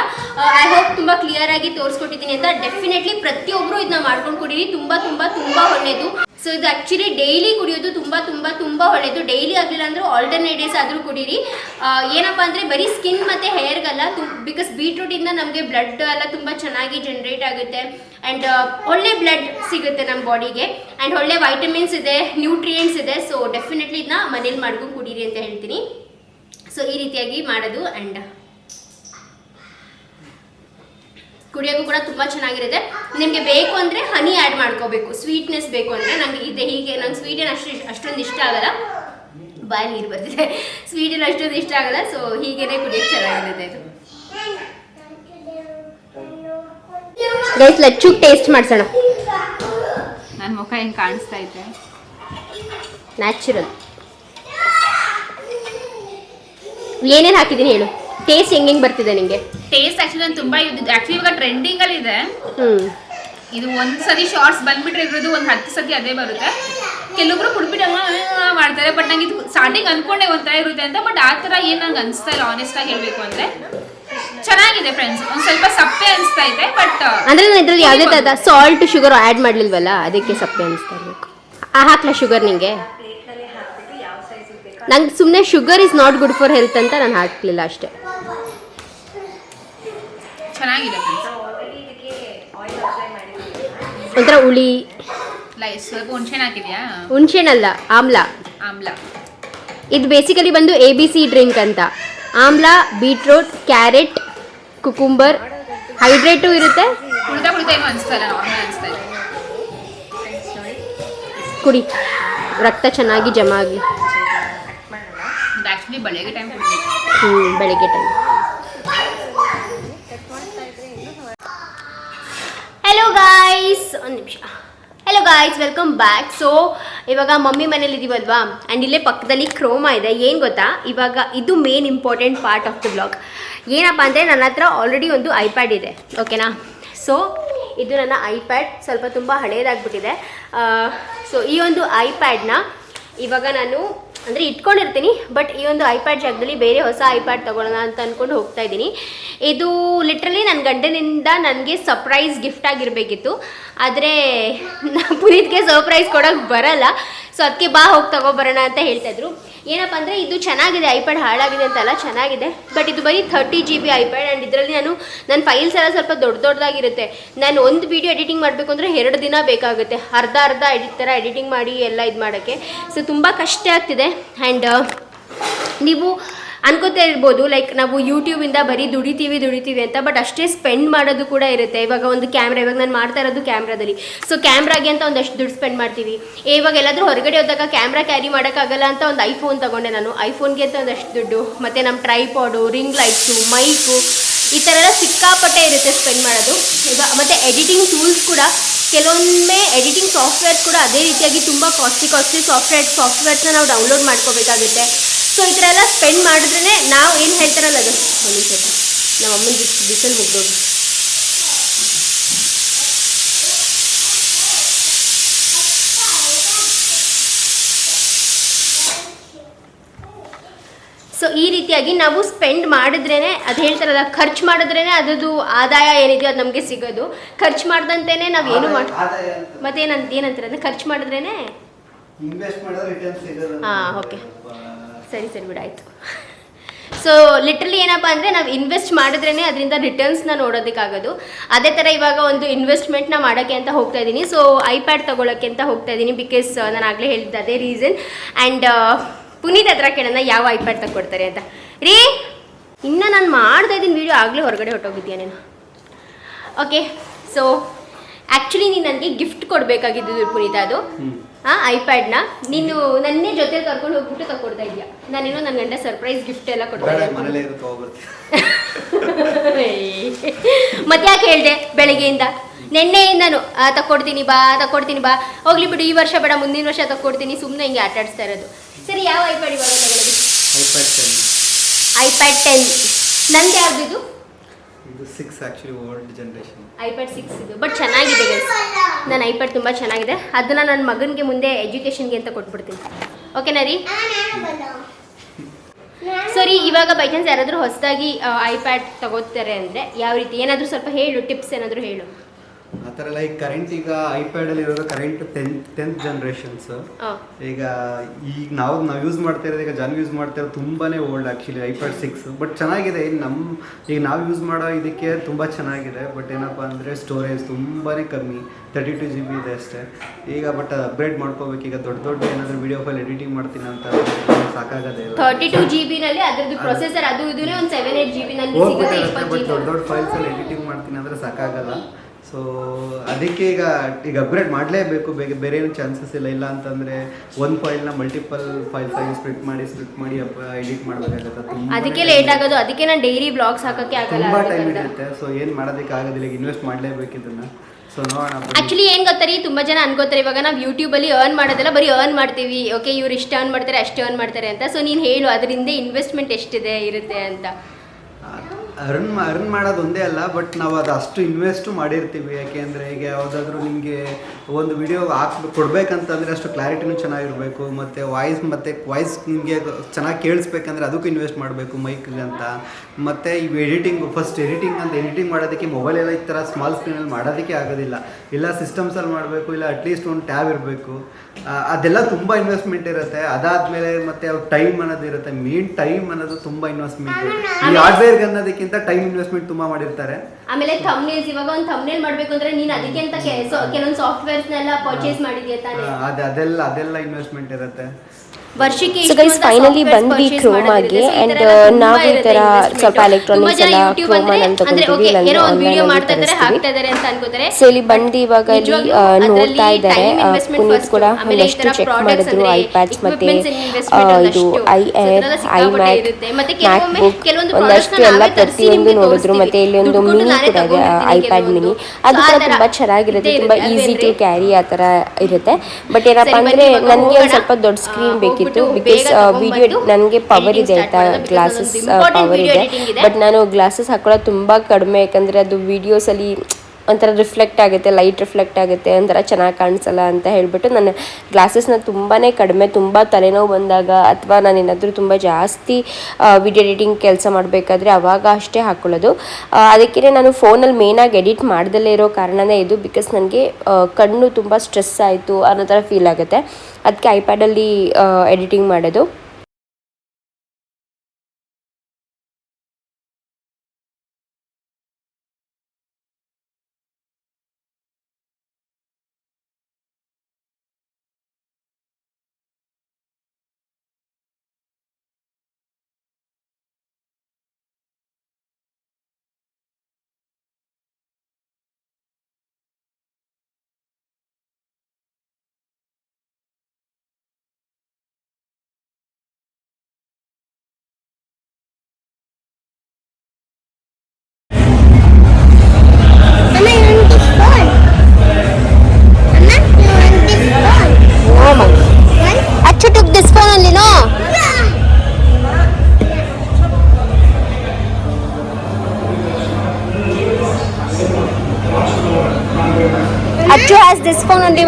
ಐ ಹೋಪ್ ತುಂಬ ಕ್ಲಿಯರ್ ಆಗಿ ತೋರಿಸ್ಕೊಟ್ಟಿದ್ದೀನಿ ಅಂತ. ಡೆಫಿನೆಟ್ಲಿ ಪ್ರತಿಯೊಬ್ಬರು ಇದನ್ನ ಮಾಡ್ಕೊಂಡು ಕುಡೀರಿ. ತುಂಬ ತುಂಬ ತುಂಬ ಒಳ್ಳೆಯದು ಸೊ ಇದು ಆ್ಯಕ್ಚುಲಿ ಡೈಲಿ ಕುಡಿಯೋದು ತುಂಬ ತುಂಬ ತುಂಬ ಒಳ್ಳೆಯದು ಡೈಲಿ ಆಗಲಿಲ್ಲ ಅಂದರೆ ಡೇಸ್ ಆದರೂ ಕುಡೀರಿ. ಏನಪ್ಪ ಅಂದರೆ ಬರೀ ಸ್ಕಿನ್ ಮತ್ತು ಹೇರ್ಗಲ್ಲ ತು ಬಿಕಾಸ್ ಬೀಟ್ರೂಟಿಂದ ನಮಗೆ ಬ್ಲಡ್ ಎಲ್ಲ ತುಂಬ ಚೆನ್ನಾಗಿ ಜನ್ರೇಟ್ ಆಗುತ್ತೆ. ಆ್ಯಂಡ್ ಒಳ್ಳೆ ಬ್ಲಡ್ ಸಿಗುತ್ತೆ ನಮ್ಮ ಬಾಡಿಗೆ ಆ್ಯಂಡ್ ಒಳ್ಳೆ ವೈಟಮಿನ್ಸ್ ಇದೆ ನ್ಯೂಟ್ರಿಯೆಂಟ್ಸ್ ಇದೆ. ಸೊ ಡೆಫಿನೆಟ್ಲಿ ಇದನ್ನ ಮನೇಲಿ ಮಾಡ್ಕೊಂಡು ಕುಡೀರಿ ಅಂತ ಹೇಳ್ತೀನಿ. ಸೊ ಈ ರೀತಿಯಾಗಿ ಮಾಡೋದು ಆ್ಯಂಡ್ ಕುಡಿಯೋಕ್ಕೂ ಕೂಡ ತುಂಬ ಚೆನ್ನಾಗಿರುತ್ತೆ. ನಿಮಗೆ ಬೇಕು ಅಂದರೆ ಹನಿ ಆ್ಯಡ್ ಮಾಡ್ಕೋಬೇಕು. ಸ್ವೀಟ್ನೆಸ್ ಬೇಕು ಅಂದರೆ ನನಗೆ ಇದೆ ಹೀಗೆ ನಂಗೆ ಸ್ವೀಟ್ ಏನು ಅಷ್ಟು ಅಷ್ಟೊಂದು ಇಷ್ಟ ಆಗಲ್ಲ. ಬಾಯಿ ನೀರು ಬರ್ತಿದೆ. ಸ್ವೀಟ್ ಏನು ಅಷ್ಟೊಂದು ಇಷ್ಟ ಆಗಲ್ಲ ಸೊ ಹೀಗೇನೆ ಕುಡಿಯೋಕ್ಕೆ ಚೆನ್ನಾಗಿರುತ್ತೆ ಇದು. ಗೈಸ್ ಲಚ್ಚು ಟೇಸ್ಟ್ ಮಾಡಿಸೋಣ. ನನ್ನ ಮುಖ ಹೆಂಗೆ ಕಾಣಿಸ್ತಾ ಇದೆ? ನ್ಯಾಚುರಲ್ ಏನೇನು ಹಾಕಿದ್ದೀನಿ ಹೇಳು. ಟೇಸ್ಟ್ ಹೆಂಗ್ ಹೆಂಗೆ ಬರ್ತಿದೆ ನಿಂಗೆ? ಟೇಸ್ಟ್ ಆಕ್ಚುಲಿ ನಾನು ತುಂಬಾ ಆಕ್ಚುಲಿ ಇವಾಗ ಟ್ರೆಂಡಿಂಗ್ ಅಲ್ಲಿ ಇದೆ. ಇದು ಒಂದ್ ಸರಿ ಶಾರ್ಟ್ಸ್ ಬಂದ್ಬಿಟ್ರೆ ಇರೋದು ಒಂದ್ ಹತ್ತು ಸತಿ ಅದೇ ಬರುತ್ತೆ. ಕೆಲವೊಬ್ರು ಕುಡ್ಬಿಟ್ಟು ಹಂಗ ಮಾಡ್ತಾರೆ. ಬಟ್ ನಂಗೆ ಇದು ಸ್ಟಾರ್ಟಿಂಗ್ ಅನ್ಕೊಂಡೆ ಒಂಥರ ಇರುತ್ತೆ ಅಂತ ಬಟ್ ಆ ಥರ ಏನು ನಂಗೆ ಅನಿಸ್ತಾ ಇಲ್ಲ ಆನೆಸ್ಟ್ ಆಗಿ ಹೇಳ್ಬೇಕು ಅಂದ್ರೆ. ಚೆನ್ನಾಗಿದೆ ಫ್ರೆಂಡ್ಸ್ ಒಂದ್ ಸ್ವಲ್ಪ ಸಪ್ಪೆ ಅನಿಸ್ತಾ ಇದೆ ಬಟ್ ಅಂದ್ರೆ ನಾನು ಇದರಲ್ಲಿ ಯಾವುದೇ ಥರದ ಸಾಲ್ಟ್ ಶುಗರ್ ಆ್ಯಡ್ ಮಾಡ್ಲಿಲ್ವಲ್ಲ? ಅದಕ್ಕೆ ಸಪ್ಪೆ ಅನಿಸ್ತಾ ಇರಬೇಕು ಆ ಹಾಕ್ಲಾ ಶುಗರ್ ನಿಂಗೆ? ನಂಗೆ ಸುಮ್ಮನೆ sugar is not good for health ಅಂತ ನಾನು ಹಾಕ್ಲಿಲ್ಲ ಅಷ್ಟೇ. ಚೆನ್ನಾಗಿದೆ ಒಂಥರ ಹುಳಿ. ಸ್ವಲ್ಪ ಹುಣ್ಸೆನ್ ಹಾಕಿದ್ಯಾ? ಹುಣ್ಸೆನಲ್ಲ ಆಮ್ಲ. ಆಮ್ಲ. ಇದು ಬೇಸಿಕಲಿ ಬಂದು ಎ ಬಿ ಸಿ ಡ್ರಿಂಕ್ ಅಂತ. ಆಮ್ಲ ಬೀಟ್ರೂಟ್ ಕ್ಯಾರೆಟ್ ಕುಕುಂಬರ್ ಹೈಡ್ರೇಟು ಇರುತ್ತೆ. ಏನು ನಾರ್ಮಲ್ ಅನಿಸ್ತಾ ಇದೆ ಕುಡಿ. ರಕ್ತ ಚೆನ್ನಾಗಿ ಜಮಾ ಹ್ಞೂ ಇದು ಆಕ್ಚುಲಿ ಬೆಳಗ್ಗೆ ಟೈಮ್ ಕುಡ್ಬೇಕು. ಹ್ಞೂ ಬೆಳಿಗ್ಗೆ ಟೈಮ್ ಹಲೋ ಗಾಯ್ಸ್ ಒಂದು ನಿಮಿಷ. Hello guys welcome back so ಇವಾಗ ಮಮ್ಮಿ ಮನೇಲಿ ಇದೀವಲ್ವಾ ಆ್ಯಂಡ್ ಇಲ್ಲೇ ಪಕ್ಕದಲ್ಲಿ ಕ್ರೋಮಾ ಇದೆ. ಏನು ಗೊತ್ತಾ? ಇವಾಗ ಇದು main important part of the blog ಏನಪ್ಪ ಅಂದರೆ ನನ್ನ ಹತ್ರ ಆಲ್ರೆಡಿ ಒಂದು ಐಪ್ಯಾಡ್ ಇದೆ. ಓಕೆನಾ ಸೊ ಇದು ನನ್ನ ಐಪ್ಯಾಡ್ ಸ್ವಲ್ಪ ತುಂಬ ಹಳೇದಾಗ್ಬಿಟ್ಟಿದೆ. ಸೊ ಈ ಒಂದು ಐಪ್ಯಾಡ್ನ ಇವಾಗ ನಾನು ಅಂದರೆ ಇಟ್ಕೊಂಡಿರ್ತೀನಿ ಬಟ್ ಈ ಒಂದು ಐಪ್ಯಾಡ್ ಜಾಗದಲ್ಲಿ ಬೇರೆ ಹೊಸ ಐಪ್ಯಾಡ್ ತೊಗೊಳ್ಳೋಣ ಅಂತ ಅಂದ್ಕೊಂಡು ಹೋಗ್ತಾ ಇದ್ದೀನಿ. ಇದು ಲಿಟ್ರಲಿ ನನ್ನ ಗಂಡನಿಂದ ನನಗೆ ಸರ್ಪ್ರೈಸ್ ಗಿಫ್ಟ್ ಆಗಿರಬೇಕಿತ್ತು. ಆದರೆ ಪುನೀತ್ಗೆ ಸರ್ಪ್ರೈಸ್ ಕೊಡೋಕ್ಕೆ ಬರಲ್ಲ. ಸೊ ಅದಕ್ಕೆ ಬಾ ಹೋಗಿ ತಗೊಬರೋಣ ಅಂತ ಹೇಳ್ತಾಯಿದ್ರು ಏನಪ್ಪ ಅಂದರೆ ಇದು ಚೆನ್ನಾಗಿದೆ ಐಪ್ಯಾಡ್ ಹಾಳಾಗಿದೆ ಅಂತಲ್ಲ, ಚೆನ್ನಾಗಿದೆ. ಬಟ್ ಇದು ಬರೀ thirty G B iPad and ಇದರಲ್ಲಿ ನಾನು ನನ್ನ ಫೈಲ್ಸ್ ಎಲ್ಲ ಸ್ವಲ್ಪ ದೊಡ್ಡ ದೊಡ್ಡದಾಗಿರುತ್ತೆ ನಾನು ಒಂದು ವೀಡಿಯೋ ಎಡಿಟಿಂಗ್ ಮಾಡಬೇಕು ಅಂದರೆ ಎರಡು ದಿನ ಬೇಕಾಗುತ್ತೆ. ಅರ್ಧ ಅರ್ಧ ಎಡಿಟ್ ಥರ ಎಡಿಟಿಂಗ್ ಮಾಡಿ ಎಲ್ಲ ಇದು ಮಾಡೋಕ್ಕೆ. ಸೊ ತುಂಬ ಕಷ್ಟ ಆಗ್ತಿದೆ. ಆ್ಯಂಡ್ ನೀವು ಅನ್ಕೋತಾ ಇರ್ಬೋದು ಲೈಕ್ ನಾವು ಯೂಟ್ಯೂಬಿಂದ ಬರೀ ದುಡಿತೀವಿ ದುಡಿತೀವಿ ಅಂತ ಬಟ್ ಅಷ್ಟೇ ಸ್ಪೆಂಡ್ ಮಾಡೋದು ಕೂಡ ಇರುತ್ತೆ. ಇವಾಗ ಒಂದು ಕ್ಯಾಮ್ರಾ ಇವಾಗ ನಾನು ಮಾಡ್ತಾ ಇರೋದು ಕ್ಯಾಮ್ರಾದಲ್ಲಿ ಸೊ ಕ್ಯಾಮ್ರಾಗೆ ಅಂತ ಒಂದಷ್ಟು ದುಡ್ಡು ಸ್ಪೆಂಡ್ ಮಾಡ್ತೀವಿ. ಇವಾಗ ಎಲ್ಲಾದರೂ ಹೊರಗಡೆ ಹೋದಾಗ ಕ್ಯಾಮ್ರಾ ಕ್ಯಾರಿ ಮಾಡೋಕ್ಕಾಗಲ್ಲ ಅಂತ ಒಂದು ಐಫೋನ್ ತೊಗೊಂಡೆ ನಾನು. ಐಫೋನ್ಗೆ ಅಂತ ಒಂದಷ್ಟು ದುಡ್ಡು, ಮತ್ತು ನಮ್ಮ ಟ್ರೈಪಾಡು ರಿಂಗ್ ಲೈಟ್ಸು ಮೈಕು ಈ ಥರ ಎಲ್ಲ ಸಿಕ್ಕಾಪಟ್ಟೆ ಇರುತ್ತೆ ಸ್ಪೆಂಡ್ ಮಾಡೋದು. ಇವಾಗ ಮತ್ತು ಎಡಿಟಿಂಗ್ ಟೂಲ್ಸ್ ಕೂಡ, ಕೆಲವೊಮ್ಮೆ ಎಡಿಟಿಂಗ್ ಸಾಫ್ಟ್ವೇರ್ಸ್ ಕೂಡ ಅದೇ ರೀತಿಯಾಗಿ ತುಂಬ ಕಾಸ್ಟ್ಲಿ ಕಾಸ್ಟ್ಲಿ ಸಾಫ್ಟ್ವೇರ್ ಸಾಫ್ಟ್ವೇರ್ಸ್ನ ನಾವು ಡೌನ್ಲೋಡ್ ಮಾಡ್ಕೋಬೇಕಾಗುತ್ತೆ. ಸೊ ಈ ಥರ ಎಲ್ಲ ಸ್ಪೆಂಡ್ ಮಾಡಿದ್ರೇ ನಾವು ಏನು ಹೇಳ್ತಾರಲ್ಲ ಅದು? ಒಂದು ಸ್ವಲ್ಪ ನಮ್ಮ ಅಮ್ಮನ ಬಿಸಿಲು ಮುಗ್ದೋಗಿ ಸೊ ಈ ರೀತಿಯಾಗಿ ನಾವು ಸ್ಪೆಂಡ್ ಮಾಡಿದ್ರೇ ಅದು ಹೇಳ್ತಾರಲ್ಲ ಖರ್ಚು ಮಾಡಿದ್ರೇ ಅದರದ್ದು ಆದಾಯ ಏನಿದೆಯೋ ಅದು ನಮಗೆ ಸಿಗೋದು. ಖರ್ಚು ಮಾಡ್ದಂತೆಯೇ ನಾವು ಏನು ಮಾಡಿ ಮತ್ತೇನಂತ ಏನಂತಾರೆ ಅಂದರೆ ಖರ್ಚು ಮಾಡಿದ್ರೇ ಹಾಂ ಓಕೆ. ಸರಿ ಸರಿ ಬಿಡಾಯಿತು ಸೊ ಲಿಟ್ರಲಿ ಏನಪ್ಪ ಅಂದರೆ ನಾವು ಇನ್ವೆಸ್ಟ್ ಮಾಡಿದ್ರೇ ಅದರಿಂದ ರಿಟರ್ನ್ಸ್ನ ನೋಡೋದಕ್ಕಾಗೋದು. ಅದೇ ಥರ ಇವಾಗ ಒಂದು ಇನ್ವೆಸ್ಟ್ಮೆಂಟ್ನ ಮಾಡೋಕ್ಕೆ ಅಂತ ಹೋಗ್ತಾ ಇದ್ದೀನಿ ಸೊ ಐಪ್ಯಾಡ್ ತೊಗೊಳಕ್ಕೆ ಅಂತ ಹೋಗ್ತಾ ಇದ್ದೀನಿ ಬಿಕಾಸ್ ನಾನು ಆಗಲೇ ಹೇಳಿದ್ದೆ ಅದೇ ರೀಸನ್ ಆ್ಯಂಡ್ ಪುನೀತ್ ಹತ್ರ ಕೇಳೋಣ, ಯಾವ ಐಪ್ಯಾಡ್ ತಗೊಡ್ತಾರೆ ಅಂತ. ರೀ, ಇನ್ನು ನಾನು ಮಾಡ್ತಾ ಇದ್ದೀನಿ ವೀಡಿಯೋ ಆಗಲೇ ಹೊರಗಡೆ ಹೊಟ್ಟೋಗಿದ್ದೀಯ ನೀನು? ಓಕೆ ಸೊ ಆ್ಯಕ್ಚುಲಿ ನೀನು ನನಗೆ ಗಿಫ್ಟ್ ಕೊಡಬೇಕಾಗಿದ್ದು ಪುನೀತ ಅದು. ಹಾಂ ಐಪ್ಯಾಡ್ನ ನೀನು ನನ್ನೇ ಜೊತೆ ಕರ್ಕೊಂಡು ಹೋಗ್ಬಿಟ್ಟು ತಗೊಡ್ತಾ ಇದೆಯಾ? ನಾನೇನೋ ನನ್ನ ಗಂಡ ಸರ್ಪ್ರೈಸ್ ಗಿಫ್ಟ್ ಎಲ್ಲ ಕೊಡ್ತಾ ಮತ್ತೆ ಯಾಕೆ ಹೇಳಿದೆ ಬೆಳಗ್ಗೆಯಿಂದ? ನಿನ್ನೆಯಿಂದನು ಆ, ತಕ್ಕೊಡ್ತೀನಿ ಬಾ ತಕ್ಕೊಡ್ತೀನಿ ಬಾ. ಹೋಗ್ಲಿ ಬಿಡು ಈ ವರ್ಷ ಬೇಡ ಮುಂದಿನ ವರ್ಷ ತಕ್ಕೊಡ್ತೀನಿ ಸುಮ್ಮನೆ ಹಿಂಗೆ ಆಟ ಆಡಿಸ್ತಾ ಇರೋದು. ಸರಿ ಯಾವ ಐಪ್ಯಾಡ್ ಇವಾಗ ತಗೊಳ್ಳೋದು ಐಪ್ಯಾಡ್ ಟೆನ್ ನಂದು ಯಾವ್ದಿದು ಇದು? Six actually old generation iPad six ಇದು. ಬಟ್ ಚೆನ್ನಾಗಿದೆ ನನ್ನ ಐಪ್ಯಾಡ್ ತುಂಬ ಚೆನ್ನಾಗಿದೆ. ಅದನ್ನ ನನ್ನ ಮಗನಿಗೆ ಮುಂದೆ ಎಜುಕೇಷನ್ಗೆ ಅಂತ ಕೊಟ್ಬಿಡ್ತೀನಿ. ಓಕೆನಾ ರೀ ಸರಿ ಇವಾಗ ಬೈ ಚಾನ್ಸ್ ಯಾರಾದರೂ ಹೊಸದಾಗಿ ಐಪ್ಯಾಡ್ ತಗೋತಾರೆ ಅಂದರೆ ಯಾವ ರೀತಿ? ಏನಾದರೂ ಸ್ವಲ್ಪ ಹೇಳು ಟಿಪ್ಸ್ ಏನಾದರೂ ಹೇಳು. ಥರ ಲೈಕ್ ಕರೆಂಟ್ ಈಗ ಐಪ್ಯಾಡಲ್ಲಿ ಇರೋದು ಕರೆಂಟ್ ಟೆಂತ್ ಟೆಂತ್ ಜನ್ರೇಷನ್ಸ್ ಈಗ ಈಗ ನಾವು ನಾವು ಯೂಸ್ ಮಾಡ್ತಾ ಇರೋದು ಈಗ ಜನ ಯೂಸ್ ಮಾಡ್ತಾ ಇರೋದು ತುಂಬಾನೇ old actually iPad six but ಚೆನ್ನಾಗಿದೆ ಇನ್ನು ನಮ್ಮ ಈಗ ನಾವು ಯೂಸ್ ಮಾಡೋ ಇದಕ್ಕೆ ತುಂಬ ಚೆನ್ನಾಗಿದೆ. ಬಟ್ ಏನಪ್ಪ ಅಂದರೆ ಸ್ಟೋರೇಜ್ ತುಂಬಾ ಕಮ್ಮಿ. ತರ್ಟಿ ಟು ಜಿ ಬಿ ಇದೆ ಅಷ್ಟೇ. ಈಗ ಬಟ್ ಅಪ್ಗ್ರೇಡ್ ಮಾಡ್ಕೋಬೇಕು. ಈಗ ದೊಡ್ಡ ದೊಡ್ಡ ಏನಾದರೂ ವಿಡಿಯೋ ಫೈಲ್ ಎಡಿಟಿಂಗ್ ಮಾಡ್ತೀನಿ ಅಂತ ಸಾಕಾಗದೆ ತರ್ಟಿ ಟು ಜಿ ಬಿನಲ್ಲಿ ಅದರದ್ದು ಪ್ರೊಸೆಸರ್ ಅದು ಇದನ್ನೇ ಒಂದು ಸೆವೆನ್ ಏಟ್ ಜಿ ಬಿನಲ್ಲಿ ದೊಡ್ಡ ದೊಡ್ಡ ಫೈಲ್ಸ್ ಎಡಿಟಿಂಗ್ ಮಾಡ್ತೀನಿ ಅಂದರೆ ಸಾಕಾಗಲ್ಲ. ಸೊ ಅದಕ್ಕೆ ಈಗ ಈಗ ಅಪ್ಗ್ರೇಡ್ ಮಾಡಲೇಬೇಕು. ಬೇಗ ಬೇರೆ ಏನು ಚಾನ್ಸಸ್ ಇಲ್ಲ. ಇಲ್ಲ ಅಂತಂದ್ರೆ ಒಂದು ಫೈಲ್ನ ಮಲ್ಟಿಪಲ್ ಫೈಲ್ಸ್ ಆಗಿ ಸ್ಪ್ಲಿಟ್ ಮಾಡಿ ಸ್ಪ್ಲಿಟ್ ಮಾಡಿ ಎಡಿಟ್ ಮಾಡಬೇಕಾಗುತ್ತೆ. ಅದಕ್ಕೆ ಲೇಟ್ ಆಗೋದು. ಅದಕ್ಕೆ ನಾನು ಡೈಲಿ ಬ್ಲಾಗ್ಸ್ ಹಾಕಕ್ಕೆ ಆಗಲ್ಲ ತುಂಬಾ ಟೈಮ್. ಹಿಡಿಯುತ್ತೆ ಸೊ ಏನು ಮಾಡೋದಕ್ಕೆ ಆಗೋದಿಲ್ಲ. ಈಗ ಇನ್ವೆಸ್ಟ್ ಮಾಡಲೇಬೇಕು ಇದನ್ನು ಸೊ ನೋಡೋಣ. ಆ್ಯಕ್ಚುಲಿ ಆಕ್ಚುಲಿ ಏನ್ ಗೊತ್ತಾರೆ ತುಂಬಾ ಜನ ಅನ್ಕೋತಾರೆ ಇವಾಗ ನಾವು ಯೂಟ್ಯೂಬಲ್ಲಿ ಅರ್ನ್ ಮಾಡೋದಲ್ಲ ಬರೀ ಅರ್ನ್ ಮಾಡ್ತೀವಿ. ಓಕೆ ಇವ್ರು ಇಷ್ಟ ಅರ್ನ್ ಮಾಡ್ತಾರೆ ಅಷ್ಟು ಅರ್ನ್ ಮಾಡ್ತಾರೆ ಅಂತ. ಸೊ ನೀನು ಹೇಳು ಅದರಿಂದ ಇನ್ವೆಸ್ಟ್ಮೆಂಟ್ ಎಷ್ಟಿದೆ ಇರುತ್ತೆ ಅಂತ. ಅರ್ನ್ ಅರ್ನ್ ಮಾಡೋದು ಒಂದೇ ಅಲ್ಲ ಬಟ್ ನಾವು ಅದು ಅಷ್ಟು ಇನ್ವೆಸ್ಟು ಮಾಡಿರ್ತೀವಿ. ಯಾಕೆಂದರೆ ಈಗ ಯಾವುದಾದ್ರೂ ನಿಮಗೆ ಒಂದು ವಿಡಿಯೋ ಹಾಕ್ಬೇಕು ಕೊಡಬೇಕಂತಂದರೆ ಅಷ್ಟು ಕ್ಲಾರಿಟಿನೂ ಚೆನ್ನಾಗಿರಬೇಕು. ಮತ್ತು ವಾಯ್ಸ್ ಮತ್ತು ವಾಯ್ಸ್ ನಿಮಗೆ ಚೆನ್ನಾಗಿ ಕೇಳಿಸ್ಬೇಕಂದ್ರೆ ಅದಕ್ಕೂ ಇನ್ವೆಸ್ಟ್ ಮಾಡಬೇಕು ಮೈಕ್ಗೆ ಅಂತ. ಮತ್ತು ಈ ಎಡಿಟಿಂಗ್ ಫಸ್ಟ್ ಎಡಿಟಿಂಗ್ ಅಂತ ಎಡಿಟಿಂಗ್ ಮಾಡೋದಕ್ಕೆ ಮೊಬೈಲೆಲ್ಲ ಈ ಥರ ಸ್ಮಾಲ್ ಸ್ಕ್ರೀನಲ್ಲಿ ಮಾಡೋದಕ್ಕೆ ಆಗೋದಿಲ್ಲ. ಇಲ್ಲ ಸಿಸ್ಟಮ್ಸಲ್ಲಿ ಮಾಡಬೇಕು, ಇಲ್ಲ ಅಟ್ಲೀಸ್ಟ್ ಒಂದು ಟ್ಯಾಬ್ ಇರಬೇಕು. ಅದೆಲ್ಲ ತುಂಬ ಇನ್ವೆಸ್ಟ್ಮೆಂಟ್ ಇರುತ್ತೆ. ಅದಾದ್ಮೇಲೆ ಮತ್ತೆ ಅವ್ರ ಟೈಮ್ ಅನ್ನೋದು ಇರುತ್ತೆ. ಮೇನ್ ಟೈಮ್ ಅನ್ನೋದು ತುಂಬಾ ಇನ್ವೆಸ್ಟ್ಮೆಂಟ್ ಈ ಹಾರ್ಡ್ವೇರ್ ಅನ್ನೋದಕ್ಕಿಂತ ಟೈಮ್ ಇನ್ವೆಸ್ಟ್ಮೆಂಟ್ ತುಂಬಾ ಮಾಡಿರ್ತಾರೆ. ಆಮೇಲೆ ಥಂಬ್ನೇಲ್ಸ್ ಇವಾಗ ಒಂದು ಥಂಬ್ನೇಲ್ ಮಾಡ್ಬೇಕು ಅಂದ್ರೆ ನೀನ್ ಅದಕ್ಕೆ ಅಂತ ಕೆಲವೊಂದು ಸಾಫ್ಟ್ವೇರ್ಸ್ನೆಲ್ಲ ಪರ್ಚೇಸ್ ಮಾಡಿದ್ಯಾ ತಾನೇ? ಅದೆಲ್ಲ ಅದೆಲ್ಲ ಇನ್ವೆಸ್ಟ್ಮೆಂಟ್ ಇರುತ್ತೆ. ಸೊ ಗೈಸ್ ಫೈನಲಿ ಬಂದ್ವಿ ಕ್ರೋಮಾಗೆ ಅಂಡ್ ನಾವು ಈ ತರ ಸ್ವಲ್ಪ ಎಲೆಕ್ಟ್ರಾನಿಕ್ಸ್ ಎಲ್ಲ ಕ್ರೋಮಾ ಅಂತ ತಗೊಳ್ತೀವಿ ಇಲ್ಲಾಂದ್ರೆ ಆನ್ಲೈನ್ ಅಲ್ಲಿ ತರಿಸ್ತೀವಿ ಸೊ ಇಲ್ಲಿ ಬಂದು ಇವಾಗ ಇಲ್ಲಿ ನೋಡ್ತಾ ಇದ್ದಾರೆ. ಪುನೀತ್ ಕೂಡ ಎಷ್ಟು ಚೆಕ್ ಮಾಡಿದ್ರು ಐಪ್ಯಾಡ್ಸ್ ಮತ್ತೆ ಆ, ಇದು I air iMac MacBook ಒಂದಷ್ಟು ಎಲ್ಲ ಪ್ರತಿಯೊಂದು ನೋಡಿದ್ರು. ಮತ್ತೆ ಇಲ್ಲಿ ಒಂದು ಮಿನಿ ಕೂಡ ಇದೆ ಪ್ಯಾಡ್ ಮಿನಿ ಅದು ಕೂಡ ತುಂಬಾ ಚೆನ್ನಾಗಿರುತ್ತೆ ತುಂಬಾ ಈಸಿ ಟು ಕ್ಯಾರಿ ಆ ತರ ಇರುತ್ತೆ. ಬಟ್ ಏನಪ್ಪ ಅಂದ್ರೆ ನನಗೆ ಒಂದು ಸ್ವಲ್ಪ ದೊಡ್ಡ ಸ್ಕ್ರೀನ್ ಬೇಕಿತ್ತು. ಬಿಕಾಸ್ ವಿಡಿಯೋ ನನಗೆ ಪವರ್ ಇದೆ ಆಯಿತಾ? ಗ್ಲಾಸಸ್ ಪವರ್ ಇದೆ. ಬಟ್ ನಾನು ಗ್ಲಾಸಸ್ ಹಾಕೊಳ್ಳೋದು ತುಂಬ ಕಡಿಮೆ ಯಾಕಂದರೆ ಅದು ವಿಡಿಯೋಸಲ್ಲಿ ಒಂಥರ ರಿಫ್ಲೆಕ್ಟ್ ಆಗುತ್ತೆ ಲೈಟ್ ರಿಫ್ಲೆಕ್ಟ್ ಆಗುತ್ತೆ ಒಂಥರ ಚೆನ್ನಾಗಿ ಕಾಣಿಸಲ್ಲ ಅಂತ ಹೇಳಿಬಿಟ್ಟು ನಾನು ಗ್ಲಾಸಸ್ನ ತುಂಬಾ ಕಡಿಮೆ ತುಂಬ ತಲೆನೋವು ಬಂದಾಗ ಅಥವಾ ನಾನು ಏನಾದರೂ ತುಂಬ ಜಾಸ್ತಿ ವಿಡಿಯೋ ಎಡಿಟಿಂಗ್ ಕೆಲಸ ಮಾಡಬೇಕಾದ್ರೆ ಅವಾಗ ಅಷ್ಟೇ ಹಾಕ್ಕೊಳ್ಳೋದು ಅದಕ್ಕೇ ನಾನು ಫೋನಲ್ಲಿ ಮೇನಾಗಿ ಎಡಿಟ್ ಮಾಡ್ದಲೇ ಇರೋ ಕಾರಣನೇ ಇದು ಬಿಕಾಸ್ ನನಗೆ ಕಣ್ಣು ತುಂಬ ಸ್ಟ್ರೆಸ್ ಆಯಿತು ಅನ್ನೋ ಥರ ಫೀಲ್ ಆಗುತ್ತೆ. ಅದಕ್ಕೆ ಐಪ್ಯಾಡಲ್ಲಿ ಎಡಿಟಿಂಗ್ ಮಾಡೋದು.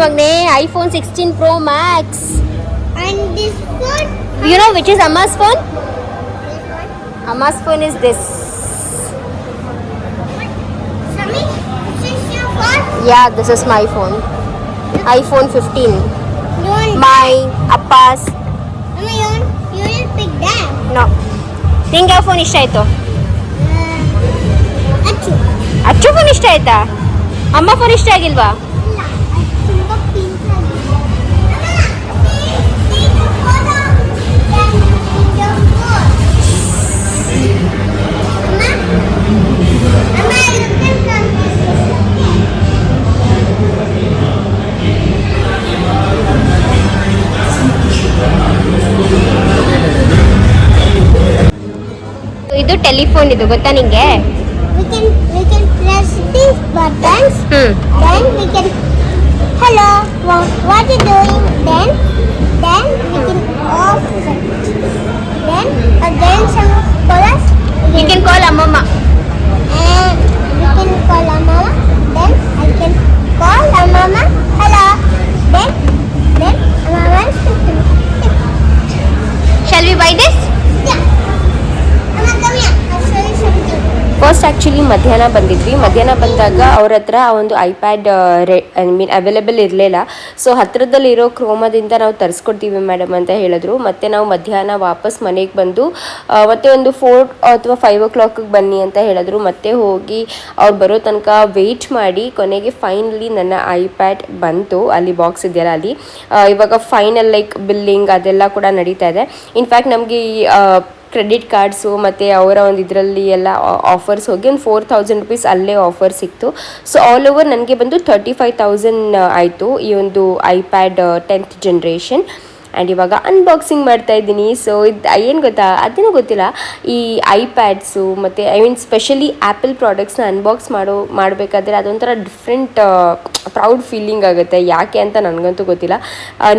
This phone only ಮಗ್ನೆ iPhone sixteen pro max And this phone? You know which is ಅಮ್ಮಾಸ್ phone This one? ಅಮ್ಮಾಸ್ phone is this Sammy, this is your phone? Yeah this is my phone iPhone fifteen You want? My ಅಪ್ಪಾಸ್ Mama, you want? You will pick that. No ನಿಂಗೆ ಯಾವ phone ಇಷ್ಟ ಆಯ್ತು Uh, Achu. ಅಚ್ಚು phone ಇಷ್ಟ ಆಯ್ತಾ ಅಮ್ಮ phone ಇಷ್ಟ ಆಗಿಲ್ವಾ ಇದು ಟೆಲಿಫೋನ್ ಇದು ಗೊತ್ತಾ ನಿಂಗೆ We can we can press these buttons. Hmm Then we can. Hello. What, what are you doing? Then then we can off it. Then again some ಮಧ್ಯಾಹ್ನ ಬಂದಿದ್ವಿ. ಮಧ್ಯಾಹ್ನ ಬಂದಾಗ ಅವ್ರ ಹತ್ರ ಆ ಒಂದು ಐಪ್ಯಾಡ್ ರೇ ಐ ಮೀನ್ ಅವೈಲೇಬಲ್ ಇರಲಿಲ್ಲ. ಸೊ ಹತ್ತಿರದಲ್ಲಿರೋ ಕ್ರೋಮದಿಂದ ನಾವು ತರಿಸ್ಕೊಡ್ತೀವಿ ಮೇಡಮ್ ಅಂತ ಹೇಳಿದ್ರು. ಮತ್ತೆ ನಾವು ಮಧ್ಯಾಹ್ನ ವಾಪಸ್ ಮನೆಗೆ ಬಂದು ಮತ್ತೆ ಒಂದು ಫೋರ್ ಅಥವಾ ಫೈವ್ ಓ ಕ್ಲಾಕಿಗೆ ಬನ್ನಿ ಅಂತ ಹೇಳಿದ್ರು. ಮತ್ತೆ ಹೋಗಿ ಅವ್ರು ಬರೋ ತನಕ ವೆಯ್ಟ್ ಮಾಡಿ ಕೊನೆಗೆ ಫೈನಲಿ ನನ್ನ ಐಪ್ಯಾಡ್ ಬಂತು. ಅಲ್ಲಿ ಬಾಕ್ಸ್ ಇದೆಯಲ್ಲ ಅಲ್ಲಿ. ಇವಾಗ ಫೈನಲ್ ಲೈಕ್ ಬಿಲ್ಲಿಂಗ್ ಅದೆಲ್ಲ ಕೂಡ ನಡೀತಾ ಇದೆ. ಇನ್ಫ್ಯಾಕ್ಟ್ ನಮಗೆ ಈ ಕ್ರೆಡಿಟ್ ಕಾರ್ಡ್ಸು ಮತ್ತು ಅವರ ಒಂದು ಇದರಲ್ಲಿ ಎಲ್ಲ ಆಫರ್ಸ್ ಹೋಗಿ ಒಂದು ಫೋರ್ ತೌಸಂಡ್ ರುಪೀಸ್ ಅಲ್ಲೇ ಆಫರ್ ಸಿಕ್ತು. ಸೊ ಆಲ್ ಓವರ್ ನನಗೆ ಬಂದು ತರ್ಟಿ ಫೈವ್ ತೌಸಂಡ್ ಆಯಿತು. ಈ ಒಂದು ಐಪ್ಯಾಡ್ ಟೆಂತ್ ಜನ್ರೇಷನ್ ಆ್ಯಂಡ್ ಇವಾಗ ಅನ್ಬಾಕ್ಸಿಂಗ್ ಮಾಡ್ತಾ ಇದ್ದೀನಿ. ಸೊ ಇದು ಏನು ಗೊತ್ತಾ? ಅದೇನೋ ಗೊತ್ತಿಲ್ಲ. ಈ ಐಪ್ಯಾಡ್ಸು ಮತ್ತು ಐ ಮೀನ್ ಸ್ಪೆಷಲಿ ಆ್ಯಪಲ್ ಪ್ರಾಡಕ್ಟ್ಸ್ನ ಅನ್ಬಾಕ್ಸ್ ಮಾಡೋ ಮಾಡಬೇಕಾದ್ರೆ ಅದೊಂಥರ ಡಿಫ್ರೆಂಟ್ ಪ್ರೌಡ್ ಫೀಲಿಂಗ್ ಆಗುತ್ತೆ. ಯಾಕೆ ಅಂತ ನನಗಂತೂ ಗೊತ್ತಿಲ್ಲ.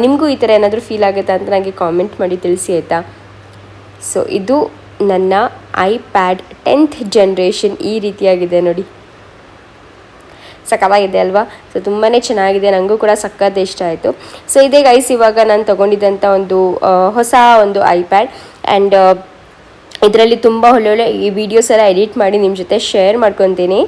ನಿಮಗೂ ಈ ಥರ ಏನಾದರೂ ಫೀಲ್ ಆಗುತ್ತಾ ಅಂತ ನನಗೆ ಕಾಮೆಂಟ್ ಮಾಡಿ ತಿಳಿಸಿ, ಆಯಿತಾ? ಸೊ ಇದು ನನ್ನ ಐಪ್ಯಾಡ್ ಟೆಂತ್ ಜನ್ರೇಷನ್ ಈ ರೀತಿಯಾಗಿದೆ ನೋಡಿ. ಸಖತ್ತಾಗಿದೆ ಅಲ್ವಾ? ಸೊ ತುಂಬಾ ಚೆನ್ನಾಗಿದೆ. ನನಗೂ ಕೂಡ ಸಖತ್ ಇಷ್ಟ ಆಯಿತು. ಸೊ ಇದೇ ಗೈಸ್ ಇವಾಗ ನಾನು ತೊಗೊಂಡಿದ್ದಂಥ ಒಂದು ಹೊಸ ಒಂದು ಐಪ್ಯಾಡ್ ಆ್ಯಂಡ್ ಇದರಲ್ಲಿ ತುಂಬ ಒಳ್ಳೊಳ್ಳೆ ಈ ವಿಡಿಯೋಸ್ ಎಲ್ಲ ಎಡಿಟ್ ಮಾಡಿ ನಿಮ್ಮ ಜೊತೆ ಶೇರ್ ಮಾಡ್ಕೊತೀನಿ.